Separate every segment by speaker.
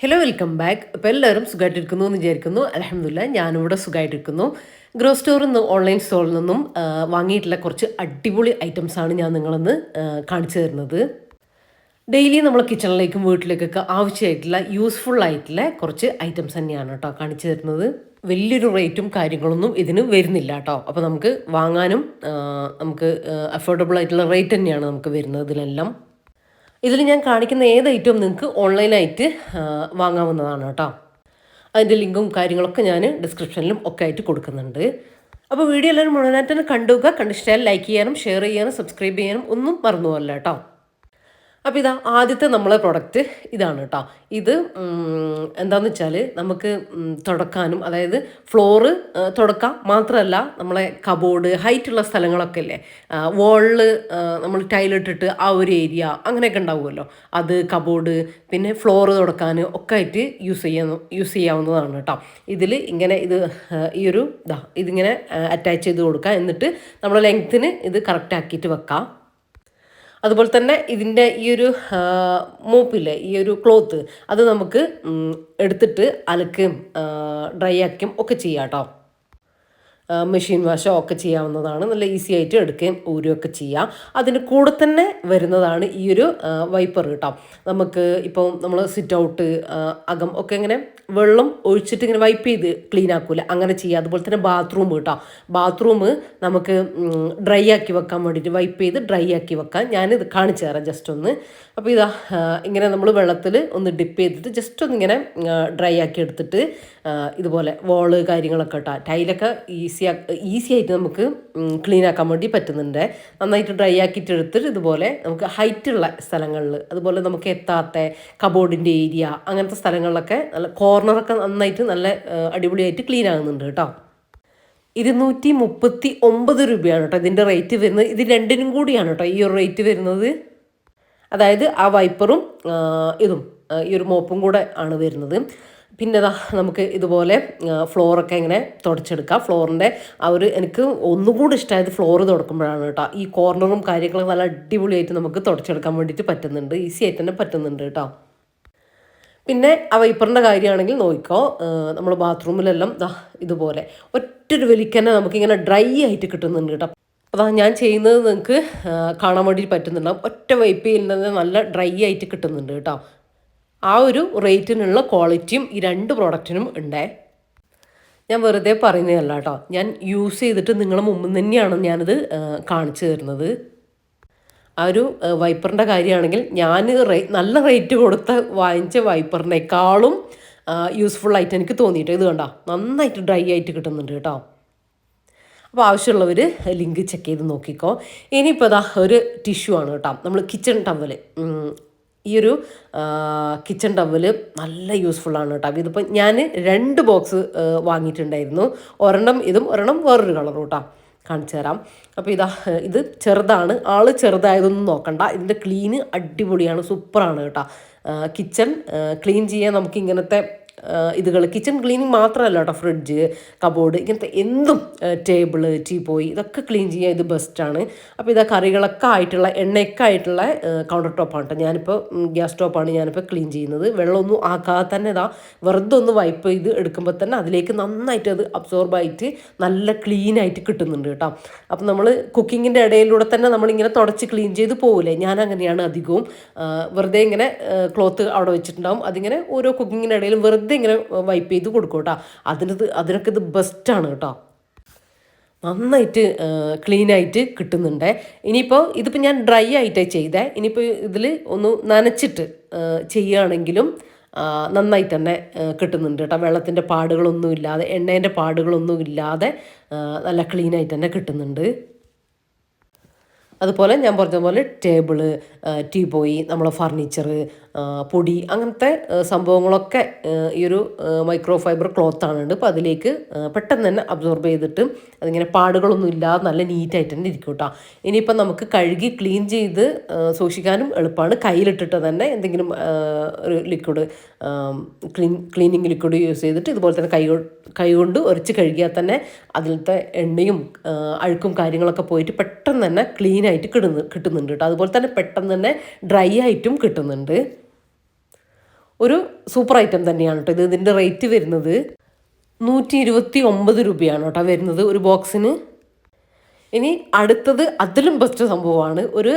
Speaker 1: Hello welcome back അപ്പോൾ എല്ലാവരും സുഖമായിട്ടിരിക്കുന്നു എന്ന് വിചാരിക്കുന്നു. അലഹമില്ല ഞാനിവിടെ സുഖമായിട്ടിരിക്കുന്നു ഗ്രോ സ്റ്റോറിൽ നിന്ന് ഓൺലൈൻ സ്റ്റോറിൽ നിന്നും വാങ്ങിയിട്ടുള്ള കുറച്ച് അടിപൊളി ഐറ്റംസാണ് ഞാൻ നിങ്ങളെന്ന് കാണിച്ചു തരുന്നത്. ഡെയിലി നമ്മൾ കിച്ചണിലേക്കും വീട്ടിലേക്കൊക്കെ ആവശ്യമായിട്ടുള്ള യൂസ്ഫുൾ ആയിട്ടുള്ള കുറച്ച് ഐറ്റംസ് തന്നെയാണ് കേട്ടോ കാണിച്ചു തരുന്നത്. വലിയൊരു റേറ്റും കാര്യങ്ങളൊന്നും ഇതിന് വരുന്നില്ല കേട്ടോ. അപ്പോൾ നമുക്ക് വാങ്ങാനും നമുക്ക് അഫോർഡബിൾ ആയിട്ടുള്ള റേറ്റ് തന്നെയാണ് നമുക്ക് വരുന്നത് ഇതിലെല്ലാം. ഇതിൽ ഞാൻ കാണിക്കുന്ന ഏത് ഐറ്റവും നിങ്ങൾക്ക് ഓൺലൈനായിട്ട് വാങ്ങാവുന്നതാണ് കേട്ടോ. അതിന്റെ ലിങ്കും കാര്യങ്ങളൊക്കെ ഞാൻ ഡിസ്ക്രിപ്ഷനിലും ഒക്കെ ആയിട്ട് കൊടുക്കുന്നുണ്ട്. അപ്പോൾ വീഡിയോ എല്ലാവരും മുഴുവനായിട്ട് തന്നെ കണ്ടുക കണ്ടിഷ്ടമായാൽ ലൈക്ക് ചെയ്യാനും ഷെയർ ചെയ്യാനും സബ്സ്ക്രൈബ് ചെയ്യാനും ഒന്നും മറന്നു പോകല്ല കേട്ടോ. അപ്പോൾ ഇതാ ആദ്യത്തെ നമ്മളെ പ്രൊഡക്റ്റ് ഇതാണ് കേട്ടോ ഇത് എന്താണെന്ന് വെച്ചാൽ നമുക്ക് തുടക്കാനും അതായത് ഫ്ലോറ് തുടക്കാം. മാത്രമല്ല നമ്മളെ കബോർഡ് ഹൈറ്റുള്ള സ്ഥലങ്ങളൊക്കെ ഇല്ലേ? വോളിൽ നമ്മൾ ടൈലിട്ടിട്ട് ആ ഒരു ഏരിയ അങ്ങനെയൊക്കെ ഉണ്ടാവുമല്ലോ. അത് കബോർഡ് പിന്നെ ഫ്ലോറ് തുടക്കാൻ ഒക്കെ ആയിട്ട് യൂസ് ചെയ്യാൻ യൂസ് ചെയ്യാവുന്നതാണ് കേട്ടോ ഇതിൽ ഇങ്ങനെ ഇത് ഈ ഒരു ഇതാ ഇതിങ്ങനെ അറ്റാച്ച് ചെയ്ത് കൊടുക്കുക എന്നിട്ട് നമ്മളെ ലെങ്ത്തിന് ഇത് കറക്റ്റ് ആക്കിയിട്ട് വെക്കാം. അതുപോലെ തന്നെ ഇതിന്റെ ഈ ഒരു മൂപ്പിലെ ഈ ഒരു ക്ലോത്ത് അത് നമുക്ക് എടുത്തിട്ട് അലക്കുകയും ഡ്രൈ ആക്കുകയും ഒക്കെ ചെയ്യാം കേട്ടോ. മെഷീൻ വാഷോ ഒക്കെ ചെയ്യാവുന്നതാണ്. നല്ല ഈസി ആയിട്ട് എടുക്കുകയും ഊരുകയൊക്കെ ചെയ്യാം. അതിന് കൂടെ തന്നെ വരുന്നതാണ് ഈ ഒരു വൈപ്പർ കേട്ടോ നമുക്ക് ഇപ്പം നമ്മൾ സിറ്റ് ഔട്ട് അകം ഒക്കെ ഇങ്ങനെ വെള്ളം ഒഴിച്ചിട്ട് ഇങ്ങനെ വൈപ്പ് ചെയ്ത് ക്ലീൻ ആക്കൂല. അങ്ങനെ ചെയ്യുക അതുപോലെ തന്നെ ബാത്റൂം കേട്ടോ ബാത്റൂം നമുക്ക് ഡ്രൈ ആക്കി വെക്കാൻ വേണ്ടിയിട്ട് വൈപ്പ് ചെയ്ത് ഡ്രൈ ആക്കി വെക്കാം. ഞാനിത് കാണിച്ചു തരാം ജസ്റ്റ് ഒന്ന്. അപ്പോൾ ഇതാ ഇങ്ങനെ നമ്മൾ വെള്ളത്തിൽ ഒന്ന് ഡിപ്പ് ചെയ്തിട്ട് ജസ്റ്റ് ഒന്ന് ഇങ്ങനെ ഡ്രൈ ആക്കി എടുത്തിട്ട് ഇതുപോലെ വോൾ കാര്യങ്ങളൊക്കെ ഇട്ടാ ടൈലൊക്കെ ഈസി ഈസി ആയിട്ട് നമുക്ക് ക്ലീൻ ആക്കാൻ വേണ്ടി പറ്റുന്നുണ്ട്. നന്നായിട്ട് ഡ്രൈ ആക്കിയിട്ട് എടുത്തിട്ട് ഇതുപോലെ നമുക്ക് ഹൈറ്റുള്ള സ്ഥലങ്ങളിൽ അതുപോലെ നമുക്ക് എത്താത്ത കബോർഡിന്റെ ഏരിയ അങ്ങനത്തെ സ്ഥലങ്ങളിലൊക്കെ നല്ല കോർണറൊക്കെ നന്നായിട്ട് നല്ല അടിപൊളിയായിട്ട് ക്ലീൻ ആകുന്നുണ്ട് കേട്ടോ. ഇരുന്നൂറ്റി മുപ്പത്തി ഒമ്പത് രൂപയാണ് കേട്ടോ ഇതിന്റെ റേറ്റ് വരുന്നത്. ഇത് രണ്ടിനും കൂടിയാണ് കേട്ടോ ഈ ഒരു റേറ്റ് വരുന്നത്. അതായത് ആ വൈപ്പറും ഇതും ഈ ഒരു മോപ്പും കൂടെ ആണ് വരുന്നത്. പിന്നെ നമുക്ക് ഇതുപോലെ ഫ്ലോറൊക്കെ ഇങ്ങനെ തുടച്ചെടുക്കാം. ഫ്ലോറിന്റെ ആ ഒരു എനിക്ക് ഒന്നുകൂടി ഇഷ്ടമായത് ഫ്ലോർ തുടക്കുമ്പോഴാണ് കേട്ടോ. ഈ കോർണറും കാര്യങ്ങളും നല്ല അടിപൊളിയായിട്ട് നമുക്ക് തുടച്ചെടുക്കാൻ വേണ്ടിയിട്ട് പറ്റുന്നുണ്ട്. ഈസി ആയിട്ട് തന്നെ പറ്റുന്നുണ്ട് കേട്ടോ. പിന്നെ ആ വൈപ്പറിന്റെ കാര്യമാണെങ്കിൽ നോക്കിക്കോ നമ്മൾ ബാത്റൂമിലെല്ലാം ഇതുപോലെ ഒറ്റൊരു വലിക്കന്നെ നമുക്കിങ്ങനെ ഡ്രൈ ആയിട്ട് കിട്ടുന്നുണ്ട് കേട്ടോ. അതാ ഞാൻ ചെയ്യുന്നത് നിങ്ങൾക്ക് കാണാൻ വേണ്ടി പറ്റുന്നുണ്ടാവും. ഒറ്റ വൈപ്പ് ചെയ്യുന്നത് നല്ല ഡ്രൈ ആയിട്ട് കിട്ടുന്നുണ്ട് കേട്ടോ. ആ ഒരു റേറ്റിനുള്ള ക്വാളിറ്റിയും ഈ രണ്ട് പ്രോഡക്റ്റിനും ഉണ്ടേ. ഞാൻ വെറുതെ പറയുന്നതല്ല കേട്ടോ. ഞാൻ യൂസ് ചെയ്തിട്ട് നിങ്ങളെ മുമ്പിൽ തന്നെയാണ് ഞാനിത് കാണിച്ചു തരുന്നത്. ആ ഒരു വൈപ്പറിന്റെ കാര്യമാണെങ്കിൽ ഞാൻ റേ നല്ല റേറ്റ് കൊടുത്ത് വാങ്ങിച്ച വൈപ്പറിനേക്കാളും യൂസ്ഫുൾ ആയിട്ട് എനിക്ക് തോന്നിയിട്ട് ഇത് കണ്ടോ നന്നായിട്ട് ഡ്രൈ ആയിട്ട് കിട്ടുന്നുണ്ട് കേട്ടോ. അപ്പോൾ ആവശ്യമുള്ളവർ ലിങ്ക് ചെക്ക് ചെയ്ത് നോക്കിക്കോ. ഇനിയിപ്പോൾ ഇതാ ഒരു ടിഷ്യൂ ആണ് കേട്ടോ. നമ്മൾ കിച്ചൺ ടവൽ ഈ ഒരു കിച്ചൺ ടവൽ നല്ല യൂസ്ഫുള്ളാണ് കേട്ടോ ഇതിപ്പോൾ ഞാൻ രണ്ട് ബോക്സ് വാങ്ങിയിട്ടുണ്ടായിരുന്നു. ഒരെണ്ണം ഇതും ഒരെണ്ണം വേറൊരു കളറും കേട്ടോ കാണിച്ചു തരാം. അപ്പോൾ ഇതാ ഇത് ചെറുതാണ്. ആൾ ചെറുതായതൊന്നും നോക്കണ്ട. ഇതിന്റെ ക്ലീന് അടിപൊളിയാണ്. സൂപ്പറാണ് കേട്ടോ കിച്ചൺ ക്ലീൻ ചെയ്യാൻ നമുക്ക് ഇങ്ങനത്തെ ഇതുകൾ കിച്ചൺ ക്ലീനിങ് മാത്രമല്ല കേട്ടോ ഫ്രിഡ്ജ് കബോർഡ് ഇങ്ങനത്തെ എന്തും ടേബിൾ ടീപ്പോയി ഇതൊക്കെ ക്ലീൻ ചെയ്യാൻ ഇത് ബെസ്റ്റാണ് അപ്പോൾ ഇതാ കറികളൊക്കെ ആയിട്ടുള്ള എണ്ണയൊക്കെ ആയിട്ടുള്ള കൗണ്ടർ ടോപ്പാണ് കേട്ടോ ഞാനിപ്പോൾ ഗ്യാസ് ടോപ്പാണ് ഞാനിപ്പോൾ ക്ലീൻ ചെയ്യുന്നത്. വെള്ളമൊന്നും ആക്കാതെ തന്നെ ഇതാ വെറുതെ ഒന്ന് വൈപ്പ് ചെയ്ത് എടുക്കുമ്പോൾ തന്നെ അതിലേക്ക് നന്നായിട്ട് അത് അബ്സോർബായിട്ട് നല്ല ക്ലീനായിട്ട് കിട്ടുന്നുണ്ട് കേട്ടോ അപ്പം നമ്മൾ കുക്കിങ്ങിന്റെ ഇടയിലൂടെ തന്നെ നമ്മളിങ്ങനെ തുടച്ച് ക്ലീൻ ചെയ്ത് പോകില്ലേ ഞാൻ അങ്ങനെയാണ് അധികവും വെറുതെ ഇങ്ങനെ ക്ലോത്ത് അവിടെ വെച്ചിട്ടുണ്ടാവും. അതിങ്ങനെ ഓരോ കുക്കിങ്ങിന്റെ ഇടയിലും വെറുതെ ഇങ്ങനെ വൈപ്പ് ചെയ്ത് കൊടുക്കും കേട്ടോ. അതിനത് അതിനൊക്കെ ഇത് ബെസ്റ്റാണ് കേട്ടോ. നന്നായിട്ട് ക്ലീൻ ആയിട്ട് കിട്ടുന്നുണ്ട്. ഇനിയിപ്പോൾ ഇതിപ്പോൾ ഞാൻ ഡ്രൈ ആയിട്ടേ ചെയ്തേ. ഇനിയിപ്പോൾ ഇതിൽ ഒന്ന് നനച്ചിട്ട് ചെയ്യുകയാണെങ്കിലും നന്നായിട്ട് തന്നെ കിട്ടുന്നുണ്ട് കേട്ടോ. വെള്ളത്തിന്റെ പാടുകളൊന്നും ഇല്ലാതെ എണ്ണേന്റെ പാടുകളൊന്നും ഇല്ലാതെ നല്ല ക്ലീൻ ആയിട്ട് തന്നെ കിട്ടുന്നുണ്ട്. അതുപോലെ ഞാൻ പറഞ്ഞ പോലെ ടേബിൾ ടീ പോയി നമ്മളെ ഫർണിച്ചർ പൊടി അങ്ങനത്തെ സംഭവങ്ങളൊക്കെ ഈ ഒരു മൈക്രോ ഫൈബർ ക്ലോത്ത് ഉണ്ട് അപ്പോൾ അതിലേക്ക് പെട്ടെന്ന് തന്നെ അബ്സോർബ് ചെയ്തിട്ട് അതിങ്ങനെ പാടുകളൊന്നും ഇല്ലാതെ നല്ല നീറ്റായിട്ട് തന്നെ ഇരിക്കും കേട്ടോ ഇനിയിപ്പോൾ നമുക്ക് കഴുകി ക്ലീൻ ചെയ്ത് സൂക്ഷിക്കാനും എളുപ്പമാണ് കയ്യിലിട്ടിട്ട് തന്നെ എന്തെങ്കിലും ഒരു liquid clean cleaning liquid use ചെയ്തിട്ട് ഇതുപോലെ തന്നെ കൈ കൈകൊണ്ട് ഉരച്ച് കഴുകിയാൽ തന്നെ അതിലത്തെ എണ്ണയും അഴുക്കും കാര്യങ്ങളൊക്കെ പോയിട്ട് പെട്ടെന്ന് തന്നെ ക്ലീനായിട്ട് കിട്ടുന്നു കിട്ടുന്നുണ്ട് കേട്ടോ അതുപോലെ തന്നെ പെട്ടെന്ന് തന്നെ ഡ്രൈ ആയിട്ടും കിട്ടുന്നുണ്ട്. ഒരു സൂപ്പർ ഐറ്റം തന്നെയാണ് കേട്ടോ ഇത്. ഇതിന്റെ റേറ്റ് വരുന്നത് നൂറ്റി ഇരുപത്തി ഒമ്പത് രൂപയാണ് കേട്ടോ വരുന്നത് ഒരു ബോക്സിന്. ഇനി അടുത്തത് അതിലും ബെസ്റ്റ് സംഭവമാണ്. ഒരു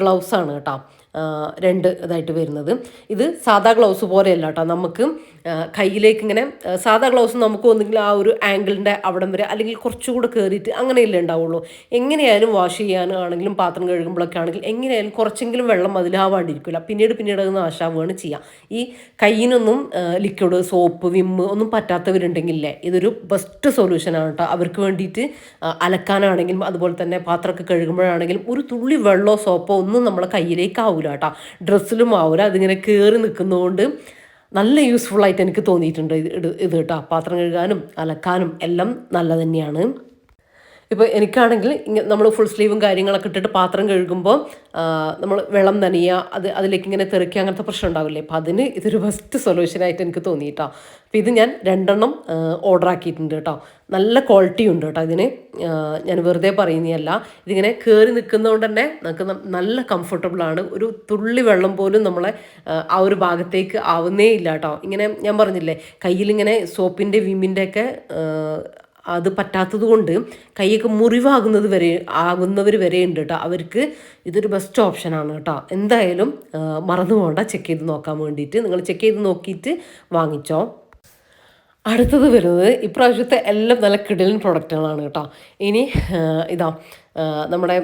Speaker 1: ഗ്ലൗസ് ആണ് കേട്ടോ. രണ്ട് ഇതായിട്ട് വരുന്നത്. ഇത് സാധാ ഗ്ലൗസ് പോലെയല്ല കേട്ടോ. നമുക്ക് കയ്യിലേക്ക് ഇങ്ങനെ സാധാ ഗ്ലൗസ് നമുക്ക് ഒന്നുകിൽ ആ ഒരു ആംഗിളിന്റെ അവിടം വരെ അല്ലെങ്കിൽ കുറച്ചുകൂടെ കയറിയിട്ട് അങ്ങനെയല്ലേ ഉണ്ടാവുള്ളൂ. എങ്ങനെയായാലും വാഷ് ചെയ്യാനാണെങ്കിലും പാത്രം കഴുകുമ്പോഴൊക്കെ ആണെങ്കിലും എങ്ങനെയായാലും കുറച്ചെങ്കിലും വെള്ളം അതിലാവാണ്ടിരിക്കില്ല പിന്നീട് പിന്നീട് അത് നാശാവുകയാണ് ചെയ്യുക. ഈ കയ്യിനൊന്നും ലിക്വിഡ് സോപ്പ് വിമ്മ് ഒന്നും പറ്റാത്തവരുണ്ടെങ്കിലേ ഇതൊരു ബെസ്റ്റ് സൊല്യൂഷനാണ് കേട്ടോ. അവർക്ക് വേണ്ടിയിട്ട് അലക്കാനാണെങ്കിലും അതുപോലെ തന്നെ പാത്രമൊക്കെ കഴുകുമ്പോഴാണെങ്കിലും ഒരു തുള്ളി വെള്ളമോ സോപ്പോ ഒന്നും നമ്മളെ കയ്യിലേക്ക് ആവില്ല കേട്ടോ. ഡ്രസ്സിലും ആവില്ല അതിങ്ങനെ കയറി നിൽക്കുന്നതുകൊണ്ട് നല്ല യൂസ്ഫുൾ ആയിട്ട് എനിക്ക് തോന്നിയിട്ടുണ്ട് ഇത് ഇത് ഇത് കേട്ടോ. പാത്രം കഴുകാനും അലക്കാനും എല്ലാം നല്ല തന്നെയാണ്. ഇപ്പോൾ എനിക്കാണെങ്കിൽ ഇങ്ങനെ നമ്മൾ ഫുൾ സ്ലീവും കാര്യങ്ങളൊക്കെ ഇട്ടിട്ട് പാത്രം കഴുകുമ്പോൾ നമ്മൾ വെള്ളം നനയുക അത് അതിലേക്ക് ഇങ്ങനെ തെറിക്കുക അങ്ങനത്തെ പ്രശ്നം ഉണ്ടാവില്ലേ? അപ്പോൾ അതിന് ഇതൊരു ബെസ്റ്റ് സൊല്യൂഷനായിട്ട് എനിക്ക് തോന്നിയിട്ടോ അപ്പോൾ ഇത് ഞാൻ രണ്ടെണ്ണം ഓർഡർ ആക്കിയിട്ടുണ്ട് കേട്ടോ നല്ല ക്വാളിറ്റി ഉണ്ട് കേട്ടോ ഇതിന്. ഞാൻ വെറുതെ പറയുന്നതല്ല. ഇതിങ്ങനെ കയറി നിൽക്കുന്നതുകൊണ്ട് തന്നെ നമുക്ക് നല്ല കംഫർട്ടബിളാണ് ഒരു തുള്ളി വെള്ളം പോലും നമ്മളെ ആ, ഒരു ഭാഗത്തേക്ക് ആവുന്നേ ഇല്ല കേട്ടോ ഇങ്ങനെ ഞാൻ പറഞ്ഞില്ലേ കയ്യിലിങ്ങനെ സോപ്പിന്റെ വിമ്മിന്റെ ഒക്കെ അത് പറ്റാത്തത് കൊണ്ട് കൈയൊക്കെ മുറിവാകുന്നത് വരെ ആകുന്നവർ വരെ ഉണ്ട് കേട്ടോ അവർക്ക് ഇതൊരു ബെസ്റ്റ് ഓപ്ഷനാണ് കേട്ടോ എന്തായാലും മറന്നു പോകണ്ട ചെക്ക് ചെയ്ത് നോക്കാൻ വേണ്ടിയിട്ട്. നിങ്ങൾ ചെക്ക് ചെയ്ത് നോക്കിയിട്ട് വാങ്ങിച്ചോ. അടുത്തത് വരുന്നത് ഇപ്രാവശ്യത്തെ എല്ലാം നല്ല കിടലൻ പ്രൊഡക്റ്റുകളാണ് കേട്ടോ ഇനി ഇതാ നമ്മുടെ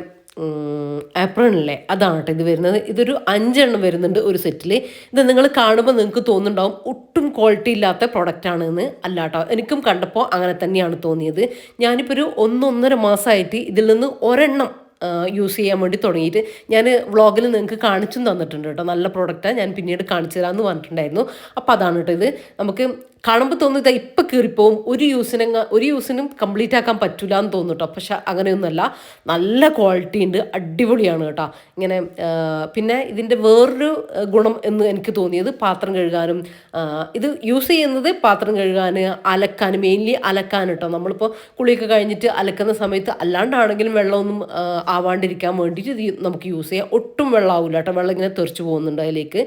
Speaker 1: ആപ്രണില്ലേ അതാണ് കേട്ടോ ഇത് വരുന്നത്. ഇതൊരു അഞ്ചെണ്ണം വരുന്നുണ്ട് ഒരു സെറ്റിൽ ഇത് നിങ്ങൾ കാണുമ്പോൾ നിങ്ങൾക്ക് തോന്നുന്നുണ്ടാവും ഒട്ടും ക്വാളിറ്റി ഇല്ലാത്ത പ്രോഡക്റ്റ് ആണെന്ന് അല്ല കേട്ടോ എനിക്കും കണ്ടപ്പോൾ അങ്ങനെ തന്നെയാണ് തോന്നിയത്. ഞാനിപ്പോൾ ഒരു ഒന്നൊന്നര മാസമായിട്ട് ഇതിൽ നിന്ന് ഒരെണ്ണം യൂസ് ചെയ്യാൻ വേണ്ടി തുടങ്ങിയിട്ട് ഞാൻ വ്ളോഗിൽ നിങ്ങൾക്ക് കാണിച്ചും തന്നിട്ടുണ്ട് കേട്ടോ നല്ല പ്രോഡക്റ്റാണ് ഞാൻ പിന്നീട് കാണിച്ചു തരാമെന്ന് പറഞ്ഞിട്ടുണ്ടായിരുന്നു. അപ്പോൾ അതാണ് കേട്ടോ ഇത്. നമുക്ക് കാണുമ്പോൾ തോന്നുന്നത് ഇപ്പം കീറിപ്പോവും. ഒരു യൂസിനും ഒരു യൂസിനും കംപ്ലീറ്റ് ആക്കാൻ പറ്റില്ല എന്ന് തോന്നും കേട്ടോ പക്ഷെ അങ്ങനെയൊന്നുമല്ല. നല്ല ക്വാളിറ്റി ഉണ്ട്. അടിപൊളിയാണ് കേട്ടോ. ഇങ്ങനെ പിന്നെ ഇതിന്റെ വേറൊരു ഗുണം എന്ന് എനിക്ക് തോന്നിയത് പാത്രം കഴുകാനും ഇത് യൂസ് ചെയ്യുന്നത് പാത്രം കഴുകാൻ അലക്കാൻ മെയിൻലി അലക്കാൻ കേട്ടോ നമ്മളിപ്പോൾ കുളിയൊക്കെ കഴിഞ്ഞിട്ട് അലക്കുന്ന സമയത്ത് അല്ലാണ്ടാണെങ്കിലും വെള്ളമൊന്നും ആവാണ്ടിരിക്കാൻ വേണ്ടിയിട്ട് ഇത് നമുക്ക് യൂസ് ചെയ്യാം. ഒട്ടും വെള്ളം ആവില്ല കേട്ടോ വെള്ളം ഇങ്ങനെ തെറിച്ച് പോകുന്നുണ്ട് അതിലേക്ക്.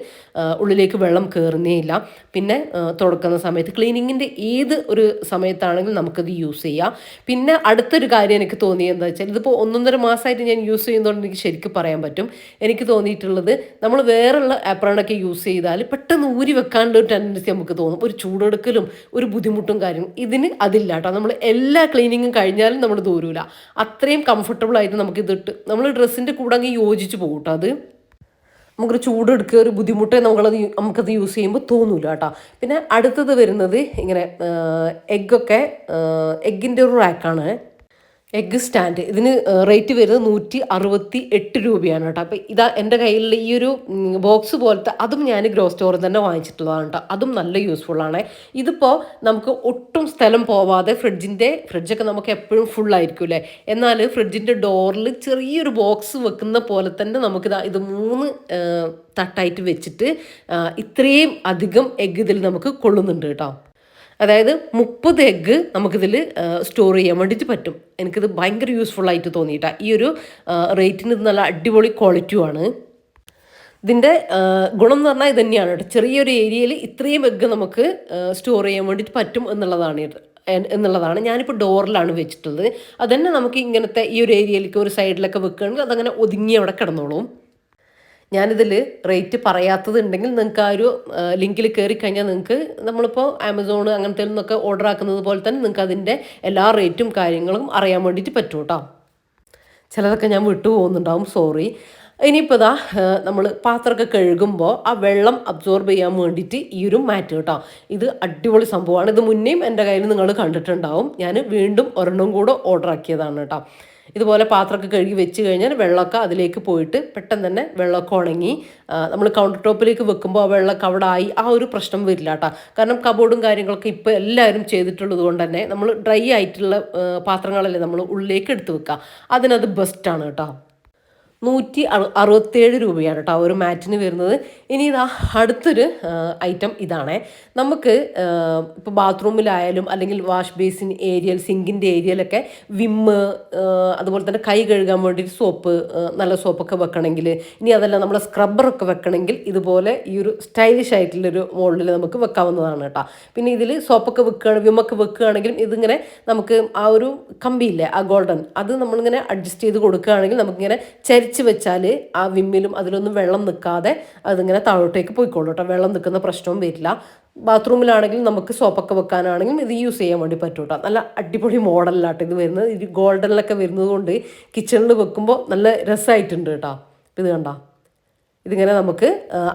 Speaker 1: ഉള്ളിലേക്ക് വെള്ളം കയറുന്നേ ഇല്ല പിന്നെ തുടക്കുന്ന സമയത്ത് ക്ലീനിങ്ങിന്റെ ഏത് ഒരു സമയത്താണെങ്കിലും നമുക്കത് യൂസ് ചെയ്യാം. പിന്നെ അടുത്തൊരു കാര്യം എനിക്ക് തോന്നിയത് എന്താ വെച്ചാൽ ഇതിപ്പോൾ ഒന്നൊന്നര മാസമായിട്ട് ഞാൻ യൂസ് ചെയ്യുന്നതുകൊണ്ട് എനിക്ക് ശരിക്കും പറയാൻ പറ്റും. എനിക്ക് തോന്നിയിട്ടുള്ളത് നമ്മൾ വേറെയുള്ള ആപ്രണൊക്കെ യൂസ് ചെയ്താൽ പെട്ടെന്ന് ഊരി വെക്കാനുള്ള ഒരു ടെൻഡൻസി നമുക്ക് തോന്നും. ഒരു ചൂടെടുക്കലും ഒരു ബുദ്ധിമുട്ടും കാര്യം ഇതിന് അതില്ല കേട്ടോ. നമ്മൾ എല്ലാ ക്ലീനിങ്ങും കഴിഞ്ഞാലും നമ്മൾ ദൂരൂല അത്രയും കംഫർട്ടബിൾ ആയിട്ട് നമുക്ക് ഇതിട്ട് നമ്മൾ ഡ്രസ്സിന്റെ കൂടെ അങ്ങ് യോജിച്ച് പോകും കേട്ടോ അത്. നമുക്കൊരു ചൂടെടുക്കുക ഒരു ബുദ്ധിമുട്ട് നമ്മളത് നമുക്കത് യൂസ് ചെയ്യുമ്പോൾ തോന്നൂല കേട്ടോ. പിന്നെ അടുത്തത് വരുന്നത് ഇങ്ങനെ എഗ്ഗൊക്കെ എഗ്ഗിന്റെ ഒരു റാക്കാണ് എഗ്ഗ് സ്റ്റാൻഡ്. ഇതിന് റേറ്റ് വരുന്നത് നൂറ്റി അറുപത്തി എട്ട് രൂപയാണ് കേട്ടോ. അപ്പോൾ ഇതാ എന്റെ കയ്യിലുള്ള ഈ ഒരു ബോക്സ് പോലത്തെ അതും ഞാൻ ഗ്രോ സ്റ്റോറിൽ തന്നെ വാങ്ങിച്ചിട്ടുള്ളതാണ് കേട്ടോ. അതും നല്ല യൂസ്ഫുൾ ആണ്. ഇതിപ്പോൾ നമുക്ക് ഒട്ടും സ്ഥലം പോവാതെ ഫ്രിഡ്ജിന്റെ ഫ്രിഡ്ജൊക്കെ നമുക്ക് എപ്പോഴും ഫുൾ ആയിരിക്കും അല്ലേ? എന്നാൽ ഫ്രിഡ്ജിന്റെ ഡോറിൽ ചെറിയൊരു ബോക്സ് വെക്കുന്ന പോലെ തന്നെ നമുക്കിതാ ഇത് മൂന്ന് തട്ടായിട്ട് വെച്ചിട്ട് ഇത്രയും അധികം എഗ്ഗ് ഇതിൽ നമുക്ക് കൊള്ളുന്നുണ്ട് കേട്ടോ. അതായത് മുപ്പത് എഗ്ഗ് നമുക്കിതിൽ സ്റ്റോർ ചെയ്യാൻ വേണ്ടിയിട്ട് പറ്റും. എനിക്കിത് ഭയങ്കര യൂസ്ഫുൾ ആയിട്ട് തോന്നിയിട്ടാ. ഈ ഒരു റേറ്റിന് ഇത് നല്ല അടിപൊളി ക്വാളിറ്റിയുമാണ് ഇതിന്റെ ഗുണം എന്ന് പറഞ്ഞാൽ ഇത് കേട്ടോ. ചെറിയൊരു ഏരിയയിൽ ഇത്രയും എഗ്ഗ് നമുക്ക് സ്റ്റോർ ചെയ്യാൻ വേണ്ടിയിട്ട് പറ്റും എന്നുള്ളതാണ് എന്നുള്ളതാണ്. ഞാനിപ്പോൾ ഡോറിലാണ് വെച്ചിട്ടുള്ളത്. അതന്നെ നമുക്ക് ഇങ്ങനത്തെ ഈ ഒരു ഏരിയയിലേക്ക് ഒരു സൈഡിലൊക്കെ വെക്കുകയാണെങ്കിൽ അതങ്ങനെ ഒതുങ്ങി അവിടെ കിടന്നോളും. ഞാനിതിൽ റേറ്റ് പറയാത്തതുണ്ടെങ്കിൽ നിങ്ങൾക്ക് ആ ഒരു ലിങ്കിൽ കയറി കഴിഞ്ഞാൽ നിങ്ങൾക്ക് നമ്മളിപ്പോൾ ആമസോൺ അങ്ങനത്തെ നിന്നൊക്കെ ഓർഡർ ആക്കുന്നത് പോലെ തന്നെ നിങ്ങൾക്ക് അതിന്റെ എല്ലാ റേറ്റും കാര്യങ്ങളും അറിയാൻ വേണ്ടിയിട്ട് പറ്റും കേട്ടോ ചിലതൊക്കെ ഞാൻ വിട്ടു പോകുന്നുണ്ടാവും സോറി ഇനിയിപ്പോൾ ഇതാ നമ്മൾ പാത്രമൊക്കെ കഴുകുമ്പോൾ ആ വെള്ളം അബ്സോർബ് ചെയ്യാൻ വേണ്ടിയിട്ട് ഈ ഒരു മാറ്റ് കേട്ടോ ഇത് അടിപൊളി സംഭവമാണ്. ഇത് മുന്നേയും എന്റെ കയ്യിൽ നിങ്ങൾ കണ്ടിട്ടുണ്ടാവും. ഞാൻ വീണ്ടും ഒരെണ്ണം കൂടെ ഓർഡർ ആക്കിയതാണ് കേട്ടോ ഇതുപോലെ പാത്രമൊക്കെ കഴുകി വെച്ച് കഴിഞ്ഞാൽ വെള്ളമൊക്കെ അതിലേക്ക് പോയിട്ട് പെട്ടെന്ന് തന്നെ വെള്ളമൊക്കെ ഉണങ്ങി നമ്മൾ കൗണ്ടർ ടോപ്പിലേക്ക് വെക്കുമ്പോൾ ആ വെള്ളമൊക്കെ അവിടെ ആയി. ആ ഒരു പ്രശ്നം വരില്ല കേട്ടോ. കാരണം കബോർഡും കാര്യങ്ങളൊക്കെ ഇപ്പോൾ എല്ലാവരും ചെയ്തിട്ടുള്ളത് കൊണ്ട് തന്നെ നമ്മൾ ഡ്രൈ ആയിട്ടുള്ള പാത്രങ്ങളല്ലേ നമ്മൾ ഉള്ളിലേക്ക് എടുത്ത് വെക്കുക. അതിനത് ബെസ്റ്റാണ് കേട്ടോ. നൂറ്റി അറു- അറുപത്തേഴ് രൂപയാണ് കേട്ടോ ഒരു മാറ്റിന് വരുന്നത്. ഇനി ഇതാ അടുത്തൊരു ഐറ്റം ഇതാണേ. നമുക്ക് ഇപ്പോൾ ബാത്റൂമിലായാലും അല്ലെങ്കിൽ വാഷ് ബേസിൻ ഏരിയൽ സിങ്കിന്റെ ഏരിയയിലൊക്കെ വിമ്മ് അതുപോലെ തന്നെ കൈ കഴുകാൻ വേണ്ടിയിട്ട് സോപ്പ് നല്ല സോപ്പൊക്കെ വെക്കണമെങ്കിൽ ഇനി അതല്ല നമ്മൾ സ്ക്രബ്ബറൊക്കെ വെക്കണമെങ്കിൽ ഇതുപോലെ ഈ ഒരു സ്റ്റൈലിഷ് ആയിട്ടുള്ളൊരു മോഡലിൽ നമുക്ക് വെക്കാവുന്നതാണ് കേട്ടോ പിന്നെ ഇതിൽ സോപ്പൊക്കെ വെക്കുകയാണ് വിമ്മൊക്കെ വെക്കുകയാണെങ്കിലും ഇതിങ്ങനെ നമുക്ക് ആ ഒരു കമ്പിയില്ലേ ആ ഗോൾഡൻ അത് നമ്മളിങ്ങനെ അഡ്ജസ്റ്റ് ചെയ്ത് കൊടുക്കുകയാണെങ്കിൽ നമുക്കിങ്ങനെ ചരിച്ച് വെച്ചാൽ ആ വിമ്മിലും അതിലൊന്നും വെള്ളം നിൽക്കാതെ അതിങ്ങനെ താഴോട്ടേക്ക് പോയിക്കോളൂ കേട്ടോ. വെള്ളം നിൽക്കുന്ന പ്രശ്നവും വരില്ല. ബാത്റൂമിലാണെങ്കിലും നമുക്ക് സോപ്പൊക്കെ വെക്കാനാണെങ്കിലും ഇത് യൂസ് ചെയ്യാൻ വേണ്ടി പറ്റും കേട്ടോ. നല്ല അടിപൊളി മോഡലിലാട്ടോ ഇത് വരുന്നത്. ഇത് ഗോൾഡനിലൊക്കെ വരുന്നത് കൊണ്ട് കിച്ചണിൽ വെക്കുമ്പോൾ നല്ല രസമായിട്ടുണ്ട് കേട്ടോ. ഇത് കണ്ടോ. ഇതിങ്ങനെ നമുക്ക്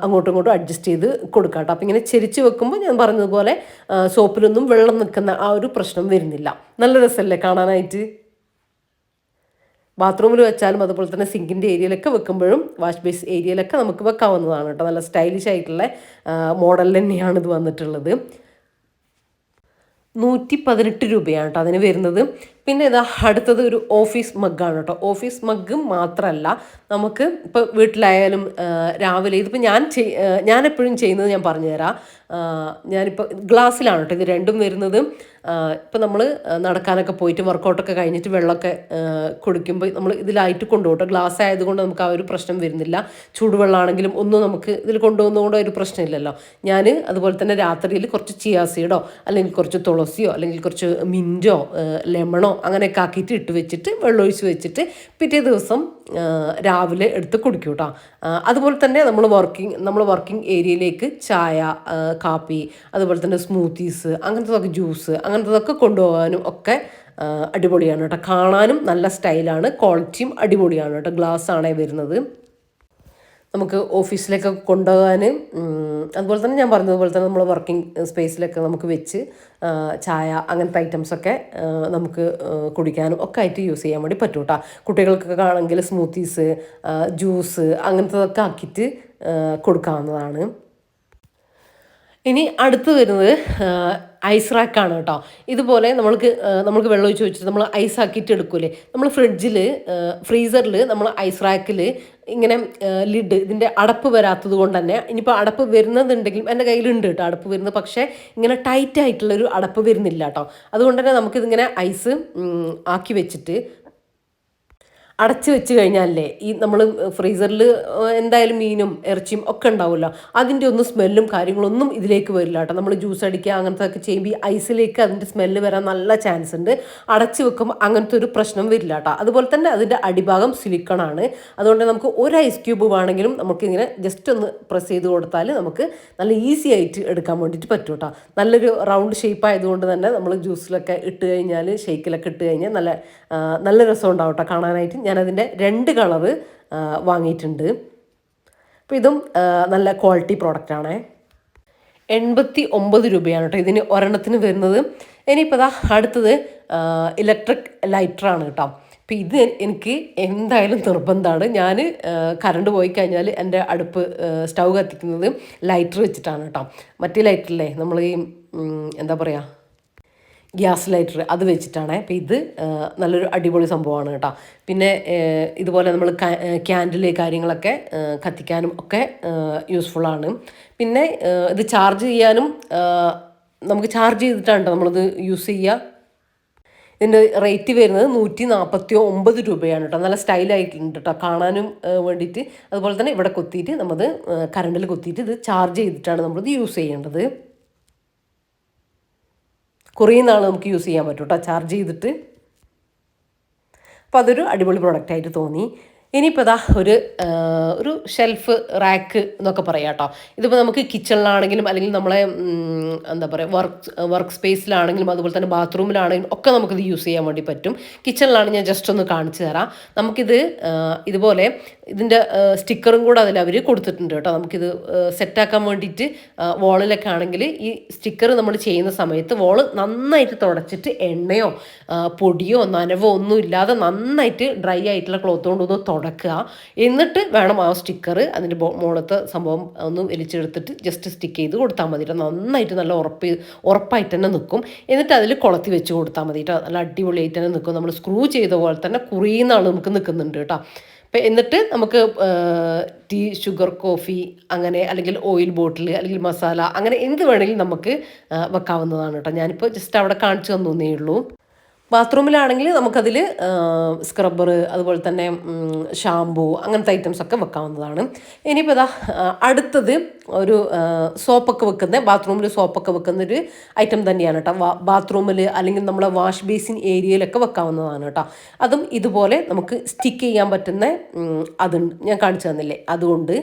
Speaker 1: അങ്ങോട്ടും ഇങ്ങോട്ടും അഡ്ജസ്റ്റ് ചെയ്ത് കൊടുക്കാം കേട്ടോ. അപ്പം ഇങ്ങനെ ചെരിച്ച് വെക്കുമ്പോൾ ഞാൻ പറഞ്ഞതുപോലെ സോപ്പിലൊന്നും വെള്ളം നിൽക്കുന്ന ആ ഒരു പ്രശ്നം വരുന്നില്ല. നല്ല രസമല്ലേ കാണാനായിട്ട്? ബാത്റൂമിൽ വെച്ചാലും അതുപോലെ തന്നെ സിങ്കിന്റെ ഏരിയയിലൊക്കെ വെക്കുമ്പോഴും വാഷ് ബേസ് ഏരിയയിലൊക്കെ നമുക്ക് വെക്കാവുന്നതാണ് കേട്ടോ. നല്ല സ്റ്റൈലിഷ് ആയിട്ടുള്ള മോഡൽ തന്നെയാണ് ഇത് വന്നിട്ടുള്ളത്. നൂറ്റി പതിനെട്ട് രൂപയാണ് കേട്ടോ അതിന് വരുന്നത്. പിന്നെ ഇതാ അടുത്തത് ഒരു ഓഫീസ് മഗ്ഗാണ് കേട്ടോ. ഓഫീസ് മഗ് മാത്രമല്ല നമുക്ക് ഇപ്പോൾ വീട്ടിലായാലും രാവിലെ ഇതിപ്പോൾ ഞാൻ ചെയ് ഞാൻ എപ്പോഴും ചെയ്യുന്നത് ഞാൻ പറഞ്ഞുതരാം. ഞാനിപ്പോൾ ഗ്ലാസ്സിലാണ് കേട്ടോ ഇത് രണ്ടും വരുന്നത്. ഇപ്പം നമ്മൾ നടക്കാനൊക്കെ പോയിട്ട് വർക്കൗട്ടൊക്കെ കഴിഞ്ഞിട്ട് വെള്ളമൊക്കെ കുടിക്കുമ്പോൾ നമ്മൾ ഇതിലായിട്ട് കൊണ്ടുപോകും ഗ്ലാസ് ആയതുകൊണ്ട് നമുക്ക് ആ ഒരു പ്രശ്നം വരുന്നില്ല. ചൂടുവെള്ളമാണെങ്കിലും ഒന്നും നമുക്ക് ഇതിൽ കൊണ്ടുപോകുന്നതുകൊണ്ട് ഒരു പ്രശ്നമില്ലല്ലോ. ഞാൻ അതുപോലെ തന്നെ രാത്രിയിൽ കുറച്ച് ചിയാസീഡോ അല്ലെങ്കിൽ കുറച്ച് തുളസിയോ അല്ലെങ്കിൽ കുറച്ച് മിന്റോ ലെമണോ അങ്ങനെയൊക്കെ ആക്കിയിട്ട് ഇട്ട് വെച്ചിട്ട് വെള്ളമൊഴിച്ച് വെച്ചിട്ട് പിറ്റേ ദിവസം രാവിലെ എടുത്ത് കുടിക്കും കേട്ടോ അതുപോലെ തന്നെ നമ്മൾ വർക്കിംഗ് നമ്മൾ വർക്കിംഗ് ഏരിയയിലേക്ക് ചായ കാപ്പി അതുപോലെ തന്നെ സ്മൂത്തീസ് അങ്ങനത്തതൊക്കെ ജ്യൂസ് അങ്ങനത്തതൊക്കെ കൊണ്ടുപോകാനും ഒക്കെ അടിപൊളിയാണ് കേട്ടോ കാണാനും നല്ല സ്റ്റൈലാണ് ക്വാളിറ്റിയും അടിപൊളിയാണ് കേട്ടോ ഗ്ലാസ് ആണേ വരുന്നത്. നമുക്ക് ഓഫീസിലേക്ക് കൊണ്ടുപോകാൻ അതുപോലെ തന്നെ ഞാൻ പറഞ്ഞതുപോലെ തന്നെ നമ്മൾ വർക്കിംഗ് സ്പേസിലൊക്കെ നമുക്ക് വെച്ച് ചായ അങ്ങനത്തെ ഐറ്റംസൊക്കെ നമുക്ക് കുടിക്കാനും ഒക്കെ ആയിട്ട് യൂസ് ചെയ്യാൻ വേണ്ടി പറ്റും കേട്ടോ കുട്ടികൾക്കൊക്കെ ആണെങ്കിൽ സ്മൂത്തീസ് ജ്യൂസ് അങ്ങനത്തതൊക്കെ ആക്കിയിട്ട് കൊടുക്കാവുന്നതാണ്. ഇനി അടുത്ത് വരുന്നത് ഐസ് റാക്കാണ് കേട്ടോ ഇതുപോലെ നമ്മൾക്ക് നമ്മൾക്ക് വെള്ളം ഒഴിച്ച് വെച്ചിട്ട് നമ്മൾ ഐസ് ആക്കിയിട്ട് എടുക്കൂലേ? നമ്മൾ ഫ്രിഡ്ജിൽ ഫ്രീസറിൽ നമ്മൾ ഐസ് റാക്കിൽ ഇങ്ങനെ ലിഡ് ഇതിന്റെ അടപ്പ് വരാത്തത് കൊണ്ട് തന്നെ ഇനിയിപ്പോൾ അടപ്പ് വരുന്നതുണ്ടെങ്കിലും എന്റെ കയ്യിലുണ്ട് കേട്ടോ അടപ്പ് വരുന്നത്. പക്ഷേ ഇങ്ങനെ ടൈറ്റ് ആയിട്ടുള്ളൊരു അടപ്പ് വരുന്നില്ല കേട്ടോ അതുകൊണ്ട് തന്നെ നമുക്കിതിങ്ങനെ ഐസ് ആക്കി വെച്ചിട്ട് അടച്ചു വെച്ച് കഴിഞ്ഞാലേ ഈ നമ്മൾ ഫ്രീസറിൽ എന്തായാലും മീനും ഇറച്ചിയും ഒക്കെ ഉണ്ടാവുമല്ലോ. അതിന്റെ ഒന്നും സ്മെല്ലും കാര്യങ്ങളൊന്നും ഇതിലേക്ക് വരില്ല കേട്ടോ. നമ്മൾ ജ്യൂസ് അടിക്കുക അങ്ങനത്തെ ഒക്കെ ചെയ്യുമ്പോൾ ഈ ഐസിലേക്ക് അതിന്റെ സ്മെല്ല് വരാൻ നല്ല ചാൻസ് ഉണ്ട്. അടച്ചു വെക്കുമ്പോൾ അങ്ങനത്തെ ഒരു പ്രശ്നം വരില്ല കേട്ടോ. അതുപോലെ തന്നെ അതിന്റെ അടിഭാഗം സിലിക്കണാണ് അതുകൊണ്ട് നമുക്ക് ഒരു ഐസ് ക്യൂബ് വേണമെങ്കിലും നമുക്കിങ്ങനെ ജസ്റ്റ് ഒന്ന് പ്രസ് ചെയ്ത് കൊടുത്താൽ നമുക്ക് നല്ല ഈസി ആയിട്ട് എടുക്കാൻ വേണ്ടിയിട്ട് പറ്റും കേട്ടോ. നല്ലൊരു റൗണ്ട് ഷേപ്പ് ആയതുകൊണ്ട് തന്നെ നമ്മൾ ജ്യൂസിലൊക്കെ ഇട്ട് കഴിഞ്ഞാൽ ഷേക്കിലൊക്കെ ഇട്ട് കഴിഞ്ഞാൽ നല്ല നല്ല രസം കേട്ടോ കാണാനായിട്ട്. ഞാനതിന്റെ രണ്ട് കളറ് വാങ്ങിയിട്ടുണ്ട്. അപ്പോൾ ഇതും നല്ല ക്വാളിറ്റി പ്രോഡക്റ്റാണേ. എൺപത്തി ഒമ്പത് രൂപയാണ് കേട്ടോ ഇതിന് ഒരെണ്ണത്തിന് വരുന്നത്. ഇനിയിപ്പോൾ ദാ അടുത്തത് ഇലക്ട്രിക് ലൈറ്ററാണ് കേട്ടോ. അപ്പോൾ ഇത് എനിക്ക് എന്തായാലും നിർബന്ധമാണ് ഞാൻ കറണ്ട് പോയി കഴിഞ്ഞാൽ എന്റെ അടുപ്പ് സ്റ്റൗ കത്തിക്കുന്നത് ലൈറ്റർ വെച്ചിട്ടാണ് കേട്ടോ. മറ്റേ ലൈറ്ററില്ലേ നമ്മൾ ഈ എന്താ പറയുക ഗ്യാസ് ലൈറ്റർ അത് വെച്ചിട്ടാണ്. അപ്പോൾ ഇത് നല്ലൊരു അടിപൊളി സംഭവമാണ് കേട്ടോ. പിന്നെ ഇതുപോലെ നമ്മൾ ക്യാൻഡിൽ കാര്യങ്ങളൊക്കെ കത്തിക്കാനും ഒക്കെ യൂസ്ഫുള്ളാണ് പിന്നെ ഇത് ചാർജ് ചെയ്യാനും നമുക്ക് ചാർജ് ചെയ്തിട്ടാണ് കേട്ടോ നമ്മളിത് യൂസ് ചെയ്യുക ഇതിന്റെ റേറ്റ് വരുന്നത് നൂറ്റി നാൽപ്പത്തി ഒമ്പത് രൂപയാണ് കേട്ടോ നല്ല സ്റ്റൈലായിട്ടുണ്ട് കേട്ടോ കാണാനും വേണ്ടിയിട്ട്. അതുപോലെ തന്നെ ഇവിടെ കൊത്തിയിട്ട് നമ്മൾ കറണ്ടിൽ കൊത്തിയിട്ട് ഇത് ചാർജ് ചെയ്തിട്ടാണ് നമ്മളിത് യൂസ് ചെയ്യേണ്ടത്. കുറേ നാൾ നമുക്ക് യൂസ് ചെയ്യാൻ പറ്റും കേട്ടോ ചാർജ് ചെയ്തിട്ട്. അപ്പോൾ അതൊരു അടിപൊളി പ്രൊഡക്റ്റായിട്ട് തോന്നി. ഇനിയിപ്പോൾ ഇതാ ഒരു ഒരു ഷെൽഫ് റാക്ക് എന്നൊക്കെ പറയാം കേട്ടോ. ഇതിപ്പോൾ നമുക്ക് കിച്ചണിലാണെങ്കിലും അല്ലെങ്കിൽ നമ്മളെ എന്താ പറയുക വർക്ക് വർക്ക് സ്പേസിലാണെങ്കിലും അതുപോലെ തന്നെ ബാത്റൂമിലാണെങ്കിലും ഒക്കെ നമുക്കിത് യൂസ് ചെയ്യാൻ വേണ്ടി പറ്റും. കിച്ചണിലാണ് ഞാൻ ജസ്റ്റ് ഒന്ന് കാണിച്ചു തരാം. നമുക്കിത് ഇതുപോലെ ഇതിന്റെ സ്റ്റിക്കറും കൂടെ അതിൽ അവർ കൊടുത്തിട്ടുണ്ട് കേട്ടോ. നമുക്കിത് സെറ്റാക്കാൻ വേണ്ടിയിട്ട് വോളിലൊക്കെ ആണെങ്കിൽ ഈ സ്റ്റിക്കർ നമ്മൾ ചെയ്യുന്ന സമയത്ത് വോൾ നന്നായിട്ട് തുടച്ചിട്ട് എണ്ണയോ പൊടിയോ നനവോ ഒന്നും ഇല്ലാതെ നന്നായിട്ട് ഡ്രൈ ആയിട്ടുള്ള ക്ലോത്ത് കൊണ്ട് ഒന്ന് തുടക്കുക എന്നിട്ട് വേണം ആ സ്റ്റിക്കർ അതിന്റെ മുകളത്തെ സംഭവം ഒന്ന് വലിച്ചെടുത്തിട്ട് ജസ്റ്റ് സ്റ്റിക്ക് ചെയ്ത് കൊടുത്താൽ മതി ട്ടോ. നന്നായിട്ട് നല്ല ഉറപ്പ് ഉറപ്പായിട്ട് തന്നെ നിൽക്കും. എന്നിട്ട് അതിൽ കുളത്തി വെച്ച് കൊടുത്താൽ മതി കേട്ടോ നല്ല അടിപൊളിയായിട്ട് തന്നെ നിൽക്കും. നമ്മൾ സ്ക്രൂ ചെയ്ത പോലെ തന്നെ കുറേ നമുക്ക് നിൽക്കുന്നുണ്ട് കേട്ടോ അപ്പം എന്നിട്ട് നമുക്ക് ടീ ഷുഗർ കോഫി അങ്ങനെ അല്ലെങ്കിൽ ഓയിൽ ബോട്ടിൽ അല്ലെങ്കിൽ മസാല അങ്ങനെ എന്ത് വേണമെങ്കിലും നമുക്ക് വെക്കാവുന്നതാണ് കേട്ടോ ഞാനിപ്പോൾ ജസ്റ്റ് അവിടെ കാണിച്ചു തന്നേ ഉള്ളൂ. ബാത്റൂമിലാണെങ്കിൽ നമുക്കതിൽ സ്ക്രബ്ബർ അതുപോലെ തന്നെ ഷാമ്പൂ അങ്ങനത്തെ ഐറ്റംസ് ഒക്കെ വെക്കാവുന്നതാണ്. ഇനിയിപ്പോൾ ഇതാ അടുത്തത് ഒരു സോപ്പൊക്കെ വെക്കുന്ന ബാത്റൂമിൽ സോപ്പൊക്കെ വെക്കുന്ന ഒരു ഐറ്റം തന്നെയാണ് കേട്ടോ ബാത്റൂമിൽ അല്ലെങ്കിൽ നമ്മളെ വാഷ് ബേസിൻ ഏരിയയിലൊക്കെ വെക്കാവുന്നതാണ് കേട്ടോ അതും ഇതുപോലെ നമുക്ക് സ്റ്റിക്ക് ചെയ്യാൻ പറ്റുന്ന അതുണ്ട്. ഞാൻ കാണിച്ചു തന്നില്ലേ? അതുകൊണ്ട്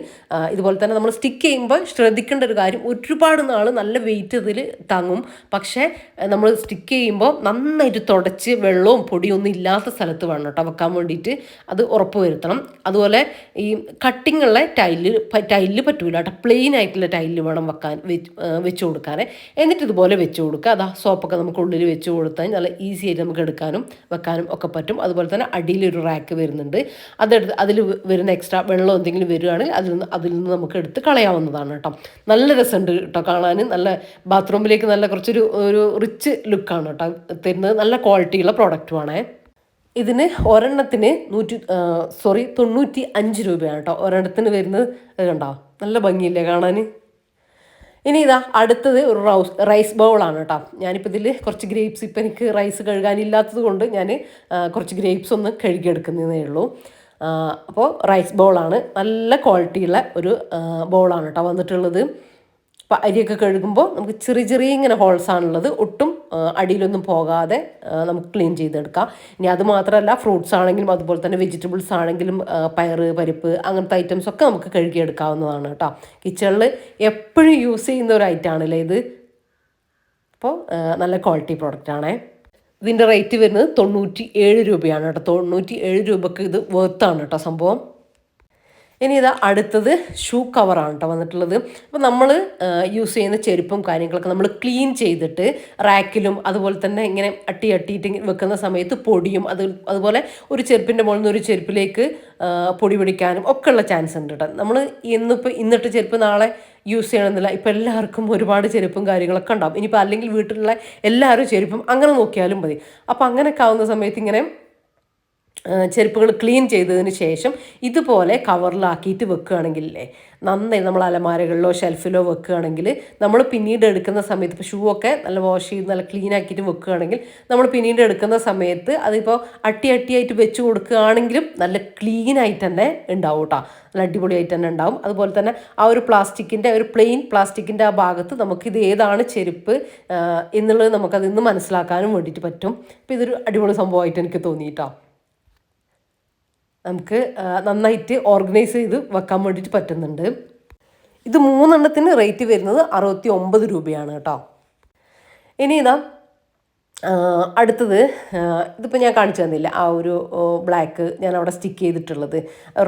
Speaker 1: ഇതുപോലെ തന്നെ നമ്മൾ സ്റ്റിക്ക് ചെയ്യുമ്പോൾ ശ്രദ്ധിക്കേണ്ട ഒരു കാര്യം ഒരുപാട് നാൾ നല്ല വെയിറ്റ് ഇതിൽ താങ്ങും. പക്ഷേ നമ്മൾ സ്റ്റിക്ക് ചെയ്യുമ്പോൾ നന്നായിട്ട് തുടച്ച് വെള്ളവും പൊടിയും ഒന്നും ഇല്ലാത്ത സ്ഥലത്ത് വേണം കേട്ടോ വെക്കാൻ വേണ്ടിയിട്ട്. അത് ഉറപ്പ് വരുത്തണം. അതുപോലെ ഈ കട്ടിങ്ങുള്ള ടൈലിൽ ടൈൽ ടൈലിൽ പറ്റൂല കേട്ടോ പ്ലെയിൻ ആയിട്ടുള്ള ടൈലിൽ വേണം വെക്കാൻ വെച്ച് കൊടുക്കാൻ എന്നിട്ട് ഇതുപോലെ വെച്ച് കൊടുക്കുക. അതാ സോപ്പൊക്കെ നമുക്ക് ഉള്ളിൽ വെച്ച് കൊടുത്താൽ നല്ല ഈസി ആയിട്ട് നമുക്ക് എടുക്കാനും വെക്കാനും ഒക്കെ പറ്റും. അതുപോലെ തന്നെ അടിയിലൊരു റാക്ക് വരുന്നുണ്ട്. അതെടുത്ത് അതിൽ വരുന്ന എക്സ്ട്രാ വെള്ളം എന്തെങ്കിലും വരികയാണെങ്കിൽ അതിൽ നിന്ന് അതിൽ നിന്ന് നമുക്ക് എടുത്ത് കളയാവുന്നതാണ് കേട്ടോ. നല്ല രസമുണ്ട് കേട്ടോ കാണാൻ. നല്ല ബാത്റൂമിലേക്ക് നല്ല കുറച്ചൊരു ഒരു റിച്ച് ലുക്കാണ് കേട്ടോ തരുന്നത്. നല്ല ക്വാളിറ്റിയുള്ള പ്രോഡക്റ്റുമാണേ ഇതിന് ഒരെണ്ണത്തിന് നൂറ്റി സോറി തൊണ്ണൂറ്റി അഞ്ച് രൂപയാണ് കേട്ടോ. ഒരെണ്ണത്തിന് വരുന്നത് കണ്ടോ? നല്ല ഭംഗിയില്ലേ കാണാൻ? ഇനി ഇതാ അടുത്തത് ഒരു റൗസ് റൈസ് ബൗളാണ് കേട്ടോ. ഞാനിപ്പോൾ ഇതിൽ കുറച്ച് ഗ്രേപ്സ് ഇപ്പം എനിക്ക് റൈസ് കഴുകാനില്ലാത്തത് കൊണ്ട് ഞാൻ കുറച്ച് ഗ്രേപ്സ് ഒന്ന് കഴുകിയെടുക്കുന്നതേ ഉള്ളൂ. അപ്പോൾ റൈസ് ബൗളാണ്. നല്ല ക്വാളിറ്റിയുള്ള ഒരു ബൗളാണ് കേട്ടോ വന്നിട്ടുള്ളത്. അപ്പോൾ അരിയൊക്കെ കഴുകുമ്പോൾ നമുക്ക് ചെറിയ ചെറിയ ഇങ്ങനെ ഹോൾസാണുള്ളത്. ഒട്ടും അടിയിലൊന്നും പോകാതെ നമുക്ക് ക്ലീൻ ചെയ്തെടുക്കാം. ഇനി അത് മാത്രമല്ല ഫ്രൂട്ട്സ് ആണെങ്കിലും അതുപോലെ തന്നെ വെജിറ്റബിൾസ് ആണെങ്കിലും പയർ പരിപ്പ് അങ്ങനത്തെ ഐറ്റംസ് ഒക്കെ നമുക്ക് കഴുകിയെടുക്കാവുന്നതാണ് കേട്ടോ. കിച്ചണിൽ എപ്പോഴും യൂസ് ചെയ്യുന്ന ഒരു ഐറ്റം ആണല്ലേ ഇത്? അപ്പോൾ നല്ല ക്വാളിറ്റി പ്രോഡക്റ്റ് ആണേ. ഇതിന്റെ റേറ്റ് വരുന്നത് തൊണ്ണൂറ്റി ഏഴ് രൂപയാണ് കേട്ടോ. തൊണ്ണൂറ്റി ഏഴ് രൂപക്ക് ഇത് വേർത്താണ് കേട്ടോ സംഭവം. ഇനി ഇതാ അടുത്തത് ഷൂ കവറാണ് കേട്ടോ വന്നിട്ടുള്ളത്. അപ്പോൾ നമ്മൾ യൂസ് ചെയ്യുന്ന ചെരുപ്പും കാര്യങ്ങളൊക്കെ നമ്മൾ ക്ലീൻ ചെയ്തിട്ട് റാക്കിലും അതുപോലെ തന്നെ ഇങ്ങനെ അട്ടി അട്ടിയിട്ട് വെക്കുന്ന സമയത്ത് പൊടിയും അത് അതുപോലെ ഒരു ചെരുപ്പിന്റെ മുകളിൽ നിന്ന് ഒരു ചെരുപ്പിലേക്ക് പൊടി പിടിക്കാനും ഒക്കെ ഉള്ള ചാൻസ് ഉണ്ട് കേട്ടോ നമ്മൾ ഇന്നിപ്പോൾ ഇന്നിട്ട് ചെരുപ്പ് നാളെ യൂസ് ചെയ്യണമെന്നില്ല. ഇപ്പം എല്ലാവർക്കും ഒരുപാട് ചെരുപ്പും കാര്യങ്ങളൊക്കെ ഉണ്ടാവും. ഇനിയിപ്പോൾ അല്ലെങ്കിൽ വീട്ടിലുള്ള എല്ലാവരും ചെരുപ്പും അങ്ങനെ നോക്കിയാലും മതി. അപ്പോൾ അങ്ങനെയൊക്കെ ആവുന്ന സമയത്ത് ഇങ്ങനെ ചെരുപ്പുകൾ ക്ലീൻ ചെയ്തതിന് ശേഷം ഇതുപോലെ കവറിലാക്കിയിട്ട് വെക്കുകയാണെങ്കിലേ നന്നായി നമ്മൾ അലമാരകളിലോ ഷെൽഫിലോ വെക്കുകയാണെങ്കിൽ നമ്മൾ പിന്നീട് എടുക്കുന്ന സമയത്ത് ഇപ്പോൾ ഷൂ ഒക്കെ നല്ല വാഷ് ചെയ്ത് നല്ല ക്ലീൻ ആക്കിയിട്ട് വെക്കുകയാണെങ്കിൽ നമ്മൾ പിന്നീട് എടുക്കുന്ന സമയത്ത് അതിപ്പോൾ അട്ടി അട്ടിയായിട്ട് വെച്ച് കൊടുക്കുകയാണെങ്കിലും നല്ല ക്ലീൻ ആയിട്ട് തന്നെ ഉണ്ടാവും കേട്ടോ നല്ല അടിപൊളിയായിട്ട് തന്നെ ഉണ്ടാവും. അതുപോലെ തന്നെ ആ ഒരു പ്ലാസ്റ്റിക്കിന്റെ ഒരു പ്ലെയിൻ പ്ലാസ്റ്റിക്കിന്റെ ആ ഭാഗത്ത് നമുക്കിത് ഏതാണ് ചെരുപ്പ് എന്നുള്ളത് നമുക്കതിന്ന് മനസ്സിലാക്കാനും വേണ്ടിയിട്ട് പറ്റും. അപ്പോൾ ഇതൊരു അടിപൊളി സംഭവമായിട്ട് എനിക്ക് തോന്നി നമുക്ക് നന്നായിട്ട് ഓർഗനൈസ് ചെയ്ത് വെക്കാൻ വേണ്ടിയിട്ട് പറ്റുന്നുണ്ട്. ഇത് മൂന്നെണ്ണത്തിന് റേറ്റ് വരുന്നത് അറുപത്തി ഒമ്പത് രൂപയാണ് കേട്ടോ. ഇനി ഇതാ അടുത്തത് ഇതിപ്പോൾ ഞാൻ കാണിച്ചു തന്നില്ല. ആ ഒരു ബ്ലാക്ക് ഞാൻ അവിടെ സ്റ്റിക്ക് ചെയ്തിട്ടുള്ളത്.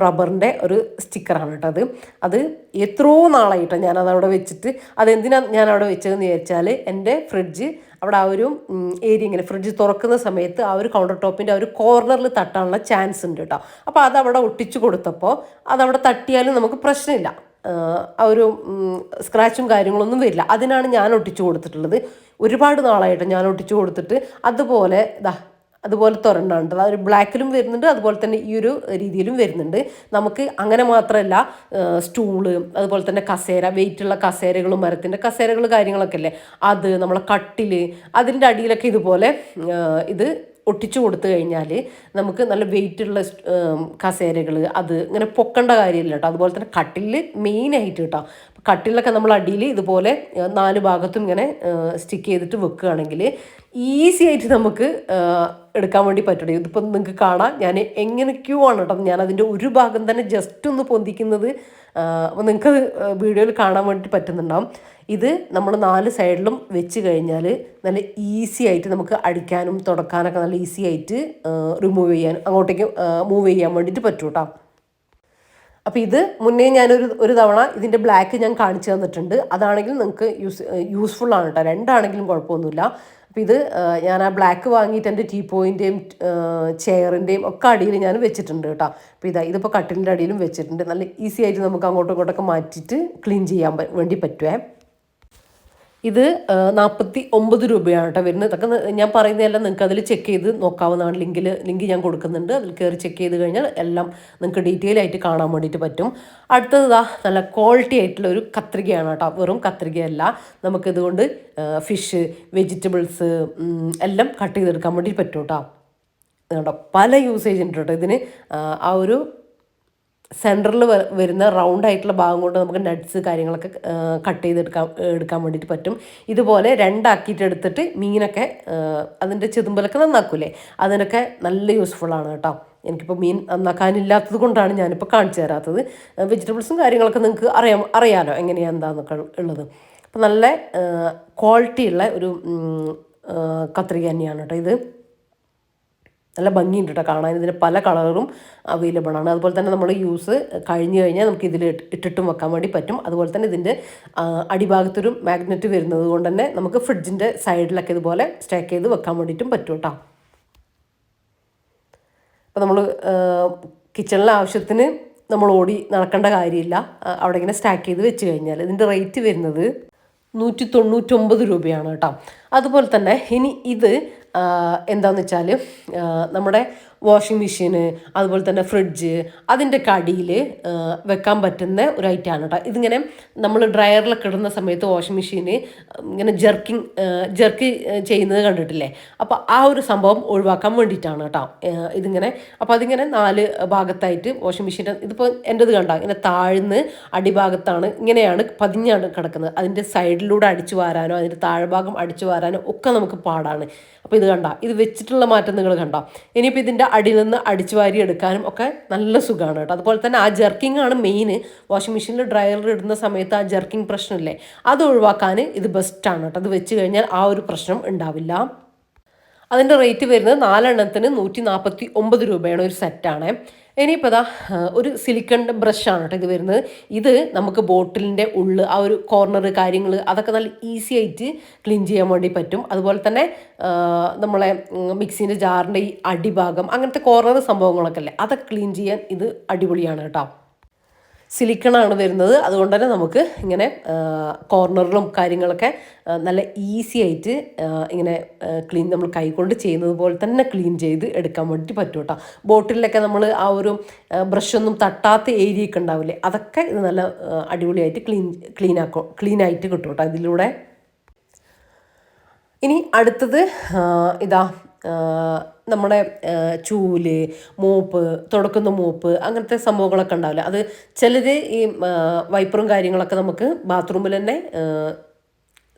Speaker 1: റബ്ബറിന്റെ ഒരു സ്റ്റിക്കറാണ് കേട്ടോ അത്. അത് എത്രയോ നാളായിട്ടോ ഞാനത് അവിടെ വെച്ചിട്ട്. അതെന്തിനാണ് ഞാൻ അവിടെ വെച്ചതെന്ന് വിചാരിച്ചാൽ എന്റെ ഫ്രിഡ്ജ് അവിടെ ആ ഒരു ഏരിയ ഇങ്ങനെ ഫ്രിഡ്ജ് തുറക്കുന്ന സമയത്ത് ആ ഒരു കൗണ്ടർ ടോപ്പിന്റെ ആ ഒരു കോർണറിൽ തട്ടാനുള്ള ചാൻസ് ഉണ്ട് കേട്ടോ. അപ്പോൾ അത് അവിടെ ഒട്ടിച്ചു കൊടുത്തപ്പോൾ അതവിടെ തട്ടിയാലും നമുക്ക് പ്രശ്നമില്ല. ആ ഒരു സ്ക്രാച്ചും കാര്യങ്ങളൊന്നും വരില്ല. അതിനാണ് ഞാൻ ഒട്ടിച്ചു കൊടുത്തിട്ടുള്ളത്. ഒരുപാട് നാളായിട്ട് ഞാൻ ഒട്ടിച്ചു കൊടുത്തിട്ട് അതുപോലെ ഇതാ അതുപോലെ തുറന്നുണ്ട് അതായത് ബ്ലാക്കിലും വരുന്നുണ്ട് അതുപോലെ തന്നെ ഈ ഒരു രീതിയിലും വരുന്നുണ്ട്. നമുക്ക് അങ്ങനെ മാത്രമല്ല സ്റ്റൂൾ അതുപോലെ തന്നെ കസേര വെയിറ്റുള്ള കസേരകളും മരത്തിന്റെ കസേരകൾ കാര്യങ്ങളൊക്കെ അല്ലേ? അത് നമ്മളെ കട്ടിൽ അതിന്റെ അടിയിലൊക്കെ ഇതുപോലെ ഇത് ഒട്ടിച്ചു കൊടുത്തു കഴിഞ്ഞാൽ നമുക്ക് നല്ല വെയിറ്റുള്ള കസേരകൾ അത് ഇങ്ങനെ പൊക്കേണ്ട കാര്യമില്ല കേട്ടോ. അതുപോലെ തന്നെ കട്ടിലിൽ മെയിനായിട്ട് കേട്ടോ. കട്ടിലൊക്കെ നമ്മൾ അടിയിൽ ഇതുപോലെ നാല് ഭാഗത്തും ഇങ്ങനെ സ്റ്റിക്ക് ചെയ്തിട്ട് വെക്കുകയാണെങ്കിൽ ഈസി ആയിട്ട് നമുക്ക് എടുക്കാൻ വേണ്ടി പറ്റണം. ഇതിപ്പോൾ നിങ്ങൾക്ക് കാണാം. ഞാൻ എങ്ങനെയൊക്കെയോ ആണ് കേട്ടോ. ഞാൻ അതിന്റെ ഒരു ഭാഗം തന്നെ ജസ്റ്റ് ഒന്ന് പൊന്തിക്കുന്നത് അപ്പോൾ നിങ്ങൾക്ക് വീഡിയോയിൽ കാണാൻ വേണ്ടി പറ്റുന്നുണ്ടാവും. ഇത് നമ്മൾ നാല് സൈഡിലും വെച്ച് കഴിഞ്ഞാൽ നല്ല ഈസി ആയിട്ട് നമുക്ക് അടിക്കാനും തുടക്കാനൊക്കെ നല്ല ഈസി ആയിട്ട് റിമൂവ് ചെയ്യാൻ അങ്ങോട്ടേക്ക് മൂവ് ചെയ്യാൻ വേണ്ടിയിട്ട് പറ്റും കേട്ടോ. അപ്പോൾ ഇത് മുന്നേ ഞാനൊരു ഒരു തവണ ഇതിന്റെ ബ്ലാക്ക് ഞാൻ കാണിച്ചു തന്നിട്ടുണ്ട്. അതാണെങ്കിൽ നിങ്ങൾക്ക് യൂസ് യൂസ്ഫുൾ ആണ് കേട്ടോ രണ്ടാണെങ്കിലും കുഴപ്പമൊന്നുമില്ല. അപ്പോൾ ഇത് ഞാൻ ആ ബ്ലാക്ക് വാങ്ങിയിട്ട് എന്റെ ടീ പോയിന്റെയും ചെയറിന്റെയും ഒക്കെ അടിയിൽ ഞാൻ വെച്ചിട്ടുണ്ട് കേട്ടോ അപ്പോൾ ഇതാ ഇതിപ്പോൾ കട്ടിലിന്റെ അടിയിലും വെച്ചിട്ടുണ്ട്. നല്ല ഈസി ആയിട്ട് നമുക്ക് അങ്ങോട്ടും ഇങ്ങോട്ടൊക്കെ മാറ്റിയിട്ട് ക്ലീൻ ചെയ്യാൻ വേണ്ടി പറ്റുമേ ഇത് നാൽപ്പത്തി ഒമ്പത് രൂപയാണ് കേട്ടോ വരുന്നത്. ഇതൊക്കെ ഞാൻ പറയുന്നതെല്ലാം നിങ്ങൾക്ക് അതിൽ ചെക്ക് ചെയ്ത് നോക്കാവുന്നതാണ്. ലിങ്കിൽ ലിങ്ക് ഞാൻ കൊടുക്കുന്നുണ്ട്. അതിൽ കയറി ചെക്ക് ചെയ്ത് കഴിഞ്ഞാൽ എല്ലാം നിങ്ങൾക്ക് ഡീറ്റെയിൽ ആയിട്ട് കാണാൻ വേണ്ടിയിട്ട് പറ്റും. അടുത്തത് ഇതാ നല്ല ക്വാളിറ്റി ആയിട്ടുള്ള ഒരു കത്രികയാണ് കേട്ടോ. വെറും കത്രികയല്ല. നമുക്കിതുകൊണ്ട് ഫിഷ് വെജിറ്റബിൾസ് എല്ലാം കട്ട് ചെയ്തെടുക്കാൻ വേണ്ടിയിട്ട് പറ്റും കേട്ടോ. പല യൂസേജ് ഉണ്ട് കേട്ടോ ഇതിന് ആ ഒരു സെന്ററിൽ വരുന്ന റൗണ്ട് ആയിട്ടുള്ള ഭാഗം കൊണ്ട് നമുക്ക് നട്ട്സ് കാര്യങ്ങളൊക്കെ കട്ട് ചെയ്തെടുക്കാൻ എടുക്കാൻ വേണ്ടിയിട്ട് പറ്റും. ഇതുപോലെ രണ്ടാക്കിയിട്ട് എടുത്തിട്ട് മീനൊക്കെ അതിന്റെ ചെതുമ്പലൊക്കെ നന്നാക്കൂലേ? അതിനൊക്കെ നല്ല യൂസ്ഫുള്ളാണ് കേട്ടോ. എനിക്കിപ്പോൾ മീൻ നന്നാക്കാനില്ലാത്തത് കൊണ്ടാണ് ഞാനിപ്പോൾ കാണിച്ചു തരാത്തത്. വെജിറ്റബിൾസും കാര്യങ്ങളൊക്കെ നിങ്ങൾക്ക് അറിയാം അറിയാലോ എങ്ങനെയാണ് എന്താണെന്നൊക്കെ ഉള്ളത്. അപ്പോൾ നല്ല ക്വാളിറ്റിയുള്ള ഒരു കത്രിക തന്നെയാണ് കേട്ടോ ഇത്. നല്ല ഭംഗിയുണ്ട് കേട്ടോ കാണാൻ. ഇതിന് പല കളറും അവൈലബിൾ ആണ്. അതുപോലെ തന്നെ നമ്മൾ യൂസ് കഴിഞ്ഞു കഴിഞ്ഞാൽ നമുക്ക് ഇതിൽ ഇട്ടിട്ടും വെക്കാൻ വേണ്ടി പറ്റും. അതുപോലെ തന്നെ ഇതിന്റെ അടിഭാഗത്തൊരു മാഗ്നറ്റ് വരുന്നത് കൊണ്ട് തന്നെ നമുക്ക് ഫ്രിഡ്ജിന്റെ സൈഡിലൊക്കെ ഇതുപോലെ സ്റ്റാക്ക് ചെയ്ത് വെക്കാൻ വേണ്ടിയിട്ടും പറ്റും കേട്ടോ അപ്പോൾ നമ്മൾ കിച്ചണിലെ ആവശ്യത്തിന് നമ്മൾ ഓടി നടക്കേണ്ട കാര്യമില്ല. അവിടെ ഇങ്ങനെ സ്റ്റാക്ക് ചെയ്ത് വെച്ച് കഴിഞ്ഞാൽ ഇതിന്റെ റേറ്റ് വരുന്നത് നൂറ്റി തൊണ്ണൂറ്റൊമ്പത് രൂപയാണ് കേട്ടോ അതുപോലെ തന്നെ ഇനി ഇത് ആ, എന്താന്ന് വെച്ചാൽ നമ്മുടെ വാഷിംഗ് മെഷീന് അതുപോലെ തന്നെ ഫ്രിഡ്ജ് അതിന്റെ കടിയിൽ വെക്കാൻ പറ്റുന്ന ഒരു ഐറ്റമാണ് കേട്ടോ ഇതിങ്ങനെ നമ്മൾ ഡ്രയറിലൊക്കെ ഇടുന്ന സമയത്ത് വാഷിംഗ് മെഷീന് ഇങ്ങനെ ജെർക്കിങ് ജെർക്ക് ചെയ്യുന്നത് കണ്ടിട്ടില്ലേ? അപ്പോൾ ആ ഒരു സംഭവം ഒഴിവാക്കാൻ വേണ്ടിയിട്ടാണ് കേട്ടോ ഇതിങ്ങനെ അപ്പോൾ അതിങ്ങനെ നാല് ഭാഗത്തായിട്ട് വാഷിംഗ് മെഷീന്റെ ഇതിപ്പോൾ എന്റെത് കണ്ടോ? ഇങ്ങനെ താഴ്ന്ന് അടിഭാഗത്താണ് ഇങ്ങനെയാണ് പതിഞ്ഞാണ് കിടക്കുന്നത്. അതിന്റെ സൈഡിലൂടെ അടിച്ചു വാരാനോ അതിന്റെ താഴ്ഭാഗം അടിച്ചു വാരാനോ ഒക്കെ നമുക്ക് പാടാണ്. അപ്പോൾ ഇത് കണ്ട? ഇത് വെച്ചിട്ടുള്ള മാറ്റം നിങ്ങൾ കണ്ടോ? ഇനിയിപ്പോൾ ഇതിന്റെ അടിയിൽ നിന്ന് അടിച്ചു വാരി എടുക്കാനും ഒക്കെ നല്ല സുഖമാണ് കേട്ടോ. അതുപോലെ തന്നെ ആ ജർക്കിംഗ് ആണ് മെയിൻ വാഷിംഗ് മെഷീനിൽ ഡ്രയറിൽ ഇടുന്ന സമയത്ത് ആ ജർക്കിംഗ് പ്രശ്നമില്ലേ? അത് ഒഴിവാക്കാൻ ഇത് ബെസ്റ്റാണ് കേട്ടോ. അത് വെച്ച് കഴിഞ്ഞാൽ ആ ഒരു പ്രശ്നം ഉണ്ടാവില്ല. അതിന്റെ റേറ്റ് വരുന്നത് നാലെണ്ണത്തിന് നൂറ്റി നാൽപ്പത്തി ഒമ്പത് രൂപയാണ് ഒരു സെറ്റാണ് ഇനിയിപ്പോൾ ആ, ഒരു സിലിക്കണിന്റെ ബ്രഷാണ് കേട്ടോ ഇത് വരുന്നത്. ഇത് നമുക്ക് ബോട്ടിലിന്റെ ഉള്ള് ആ ഒരു കോർണർ കാര്യങ്ങൾ അതൊക്കെ നല്ല ഈസി ആയിട്ട് ക്ലീൻ ചെയ്യാൻ വേണ്ടി പറ്റും. അതുപോലെ തന്നെ നമ്മളെ മിക്സിന്റെ ജാറിന്റെ ഈ അടിഭാഗം അങ്ങനത്തെ കോർണർ സംഭവങ്ങളൊക്കെ അല്ലേ അതൊക്കെ ക്ലീൻ ചെയ്യാൻ ഇത് അടിപൊളിയാണ് കേട്ടോ. സിലിക്കണാണ് വരുന്നത്. അതുകൊണ്ട് തന്നെ നമുക്ക് ഇങ്ങനെ കോർണറിലും കാര്യങ്ങളൊക്കെ നല്ല ഈസി ആയിട്ട് ഇങ്ങനെ ക്ലീൻ നമ്മൾ കൈകൊണ്ട് ചെയ്യുന്നത് പോലെ തന്നെ ക്ലീൻ ചെയ്ത് എടുക്കാൻ വേണ്ടി പറ്റും കേട്ടോ. ബോട്ടിലൊക്കെ നമ്മൾ ആ ഒരു ബ്രഷൊന്നും തട്ടാത്ത ഏരിയ ഒക്കെ ഉണ്ടാവില്ലേ അതൊക്കെ ഇത് നല്ല അടിപൊളിയായിട്ട് ക്ലീൻ ക്ലീൻ ആക്കും ക്ലീൻ ആയിട്ട് കിട്ടും കേട്ടോ ഇതിലൂടെ. ഇനി അടുത്തത് ഇതാ നമ്മുടെ ചൂൽ മൂപ്പ് തുടക്കുന്ന മൂപ്പ് അങ്ങനത്തെ സംഭവങ്ങളൊക്കെ ഉണ്ടാവില്ല. അത് ചിലർ ഈ വൈപ്പറും കാര്യങ്ങളൊക്കെ നമുക്ക് ബാത്റൂമിൽ തന്നെ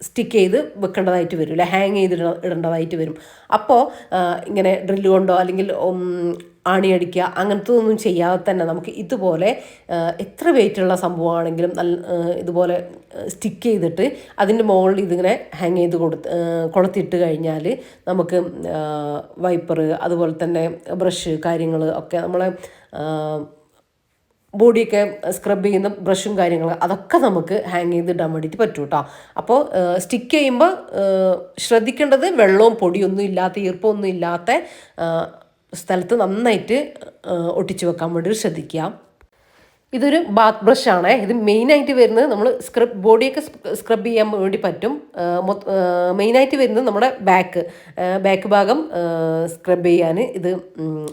Speaker 1: സ്റ്റിക്ക് ചെയ്ത് വെക്കേണ്ടതായിട്ട് വരും അല്ലെ? ഹാങ് ചെയ്ത് ഇട- ഇടേണ്ടതായിട്ട് വരും. അപ്പോൾ ഇങ്ങനെ ഡ്രില്ല് കൊണ്ടോ അല്ലെങ്കിൽ ഉം, ആണി അടിക്കുക അങ്ങനത്തെ ഒന്നും ചെയ്യാതെ തന്നെ നമുക്ക് ഇതുപോലെ എത്ര വെയിറ്റുള്ള സംഭവമാണെങ്കിലും നല്ല ഇതുപോലെ സ്റ്റിക്ക് ചെയ്തിട്ട് അതിന്റെ മുകളിൽ ഇതിങ്ങനെ ഹാങ് ചെയ്ത് കൊടുത്ത് കൊളുത്തിട്ട് കഴിഞ്ഞാൽ നമുക്ക് വൈപ്പർ അതുപോലെ തന്നെ ബ്രഷ് കാര്യങ്ങൾ ഒക്കെ നമ്മളെ ബോഡിയൊക്കെ സ്ക്രബ് ചെയ്യുന്ന ബ്രഷും കാര്യങ്ങളും അതൊക്കെ നമുക്ക് ഹാങ് ചെയ്തിടാൻ വേണ്ടിയിട്ട് പറ്റും കേട്ടോ അപ്പോൾ സ്റ്റിക്ക് ചെയ്യുമ്പോൾ ശ്രദ്ധിക്കേണ്ടത് വെള്ളവും പൊടിയൊന്നും ഇല്ലാത്ത ഈർപ്പമൊന്നും ഇല്ലാത്ത സ്ഥലത്ത് നന്നായിട്ട് ഒട്ടിച്ചു വെക്കാൻ വേണ്ടി ശ്രദ്ധിക്കുക. ഇതൊരു ബാത്ത് ബ്രഷ് ആണ്. ഇത് മെയിനായിട്ട് വരുന്നത് നമ്മൾ സ്ക്രബ് ബോഡിയൊക്കെ സ്ക്രബ് ചെയ്യാൻ വേണ്ടി പറ്റും. മെയിനായിട്ട് വരുന്നത് നമ്മുടെ ബാക്ക് ബാക്ക് ഭാഗം സ്ക്രബ് ചെയ്യാൻ ഇത്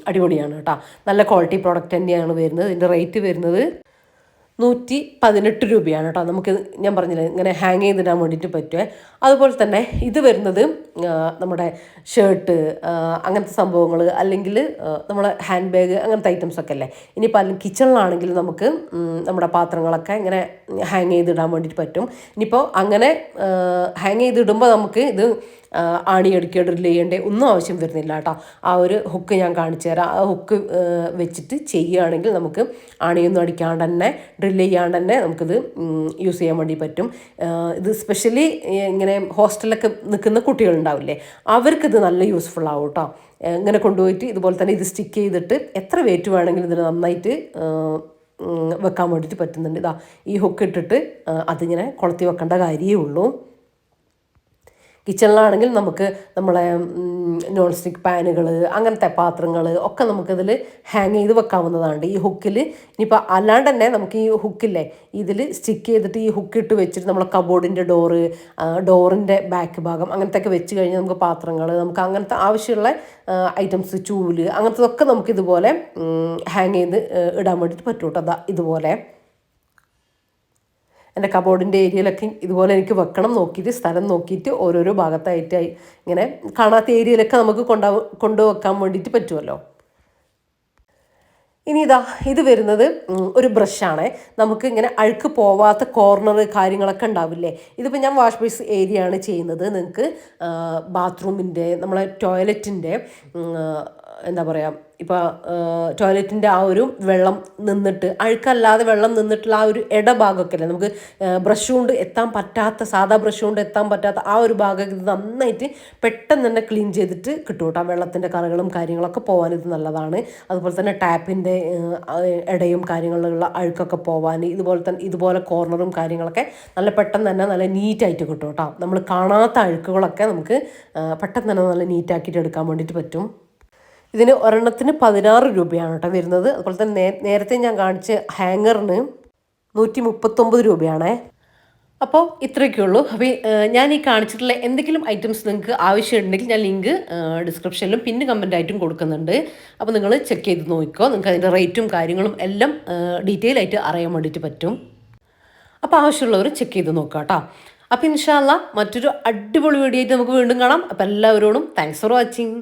Speaker 1: അടിപൊളിയാണ് കേട്ടോ. നല്ല ക്വാളിറ്റി പ്രോഡക്റ്റ് തന്നെയാണ് വരുന്നത്. ഇതിന്റെ റേറ്റ് വരുന്നത് നൂറ്റി പതിനെട്ട് രൂപയാണ് കേട്ടോ. നമുക്ക് ഞാൻ പറഞ്ഞില്ല ഇങ്ങനെ ഹാങ് ചെയ്തിടാൻ വേണ്ടിയിട്ട് പറ്റുമേ അതുപോലെ തന്നെ ഇത് വരുന്നത് നമ്മുടെ ഷർട്ട് അങ്ങനത്തെ സംഭവങ്ങൾ അല്ലെങ്കിൽ നമ്മളെ ഹാൻഡ് ബാഗ് അങ്ങനത്തെ ഐറ്റംസ് ഒക്കെ അല്ലേ. ഇനിയിപ്പോൾ അല്ലെങ്കിൽ കിച്ചണിലാണെങ്കിൽ നമുക്ക് നമ്മുടെ പാത്രങ്ങളൊക്കെ ഇങ്ങനെ ഹാങ് ചെയ്തിടാൻ വേണ്ടിയിട്ട് പറ്റും. ഇനിയിപ്പോൾ അങ്ങനെ ഹാങ് ചെയ്തിടുമ്പോൾ നമുക്ക് ഇത് ആണിയടിക്കുക ഡ്രില്ല് ചെയ്യേണ്ടേ ഒന്നും ആവശ്യം വരുന്നില്ല കേട്ടോ. ആ ഒരു ഹുക്ക് ഞാൻ കാണിച്ചു തരാം. ആ ഹുക്ക് വെച്ചിട്ട് ചെയ്യുകയാണെങ്കിൽ നമുക്ക് ആണിയൊന്നും അടിക്കാണ്ട് തന്നെ ഡ്രില്ല് ചെയ്യാണ്ട് തന്നെ നമുക്കിത് യൂസ് ചെയ്യാൻ വേണ്ടി പറ്റും. ഇത് സ്പെഷ്യലി ഇങ്ങനെ ഹോസ്റ്റലൊക്കെ നിൽക്കുന്ന കുട്ടികളുണ്ടാവില്ലേ അവർക്കിത് നല്ല യൂസ്ഫുൾ ആവും കേട്ടോ. ഇങ്ങനെ കൊണ്ടുപോയിട്ട് ഇതുപോലെ തന്നെ ഇത് സ്റ്റിക്ക് ചെയ്തിട്ട് എത്ര വെയിറ്റ് വേണമെങ്കിലും ഇതിന് നന്നായിട്ട് വെക്കാൻ വേണ്ടിയിട്ട് പറ്റുന്നുണ്ട്. ഇതാ ഈ ഹുക്ക് ഇട്ടിട്ട് അതിങ്ങനെ കൊളുത്തി വെക്കേണ്ട കാര്യമേ ഉള്ളൂ. കിച്ചണിലാണെങ്കിൽ നമുക്ക് നമ്മളെ നോൺ സ്റ്റിക്ക് പാനുകൾ അങ്ങനത്തെ പാത്രങ്ങൾ ഒക്കെ നമുക്കിതിൽ ഹാങ് ചെയ്ത് വെക്കാവുന്നതാണ് ഈ ഹുക്കിൽ ഇനിയിപ്പോൾ അല്ലാണ്ട് തന്നെ നമുക്ക് ഈ ഹുക്കില്ലേ ഇതിൽ സ്റ്റിക്ക് ചെയ്തിട്ട് ഈ ഹുക്ക് ഇട്ട് വെച്ചിട്ട് നമ്മളെ കബോർഡിന്റെ ഡോറ് ഡോറിന്റെ ബാക്ക് ഭാഗം അങ്ങനത്തെ ഒക്കെ വെച്ച് കഴിഞ്ഞാൽ നമുക്ക് പാത്രങ്ങൾ നമുക്ക് അങ്ങനത്തെ ആവശ്യമുള്ള ഐറ്റംസ് ചൂൽ അങ്ങനത്തതൊക്കെ നമുക്ക് ഇതുപോലെ ഹാങ് ചെയ്ത് ഇടാൻ വേണ്ടിയിട്ട് പറ്റും കേട്ടോ അതാ ഇതുപോലെ. എന്റെ കബോർഡിന്റെ ഏരിയയിലൊക്കെ ഇതുപോലെ എനിക്ക് വെക്കണം നോക്കിയിട്ട് സ്ഥലം നോക്കിയിട്ട് ഓരോരോ ഭാഗത്തായിട്ടായി ഇങ്ങനെ കാണാത്ത ഏരിയയിലൊക്കെ നമുക്ക് കൊണ്ടാ കൊണ്ടുവെക്കാൻ വേണ്ടിയിട്ട് പറ്റുമല്ലോ. ഇനി ഇതാ ഇത് വരുന്നത് ഒരു ബ്രഷാണ്. നമുക്ക് ഇങ്ങനെ അഴുക്ക് പോവാത്ത കോർണർ കാര്യങ്ങളൊക്കെ ഉണ്ടാവില്ലേ? ഇതിപ്പോൾ ഞാൻ വാഷ് ബേസ് ഏരിയ ആണ് ചെയ്യുന്നത്. നിങ്ങൾക്ക് ബാത്റൂമിന്റെ നമ്മളെ ടോയ്ലറ്റിന്റെ എന്താ പറയുക ഇപ്പോൾ ടോയ്ലറ്റിന്റെ ആ ഒരു വെള്ളം നിന്നിട്ട് അഴുക്കല്ലാതെ വെള്ളം നിന്നിട്ടുള്ള ആ ഒരു ഇടഭാഗമൊക്കെ അല്ലേ നമുക്ക് ബ്രഷ് കൊണ്ട് എത്താൻ പറ്റാത്ത സാധാ ബ്രഷ് കൊണ്ട് എത്താൻ പറ്റാത്ത ആ ഒരു ഭാഗം ഇത് നന്നായിട്ട് പെട്ടെന്ന് തന്നെ ക്ലീൻ ചെയ്തിട്ട് കിട്ടും കേട്ടോ. വെള്ളത്തിന്റെ കറകളും കാര്യങ്ങളൊക്കെ പോകാൻ ഇത് നല്ലതാണ്. അതുപോലെ തന്നെ ടാപ്പിന്റെ ഇടയും കാര്യങ്ങളിലുള്ള അഴുക്കൊക്കെ പോകാൻ ഇതുപോലെ തന്നെ ഇതുപോലെ കോർണറും കാര്യങ്ങളൊക്കെ നല്ല പെട്ടെന്ന് തന്നെ നല്ല നീറ്റായിട്ട് കിട്ടും കേട്ടോ. നമ്മൾ കാണാത്ത അഴുക്കുകളൊക്കെ നമുക്ക് പെട്ടെന്ന് തന്നെ നല്ല നീറ്റാക്കിയിട്ട് എടുക്കാൻ വേണ്ടിയിട്ട് പറ്റും. ഇതിന് ഒരെണ്ണത്തിന് പതിനാറ് രൂപയാണ് കേട്ടോ വരുന്നത്. അതുപോലെ തന്നെ നേരത്തെ ഞാൻ കാണിച്ച ഹാങ്ങറിന് നൂറ്റി മുപ്പത്തൊമ്പത് രൂപയാണേ. അപ്പോൾ ഇത്രയൊക്കെ ഉള്ളൂ. അപ്പോൾ ഞാൻ ഈ കാണിച്ചിട്ടുള്ള എന്തെങ്കിലും ഐറ്റംസ് നിങ്ങൾക്ക് ആവശ്യമുണ്ടെങ്കിൽ ഞാൻ ലിങ്ക് ഡിസ്ക്രിപ്ഷനിലും പിന്നെ കമന്റ് ആയിട്ടും കൊടുക്കുന്നുണ്ട്. അപ്പോൾ നിങ്ങൾ ചെക്ക് ചെയ്ത് നോക്കിക്കോ. നിങ്ങൾക്ക് അതിന്റെ റേറ്റും കാര്യങ്ങളും എല്ലാം ഡീറ്റെയിൽ ആയിട്ട് അറിയാൻ വേണ്ടിയിട്ട് പറ്റും. അപ്പോൾ ആവശ്യമുള്ളവർ ചെക്ക് ചെയ്ത് നോക്കുക കേട്ടോ. അപ്പോൾ ഇൻഷാല്ല മറ്റൊരു അടിപൊളി വീഡിയോ ആയിട്ട് നമുക്ക് വീണ്ടും കാണാം. അപ്പോൾ എല്ലാവരോടും താങ്ക്സ് ഫോർ വാച്ചിങ്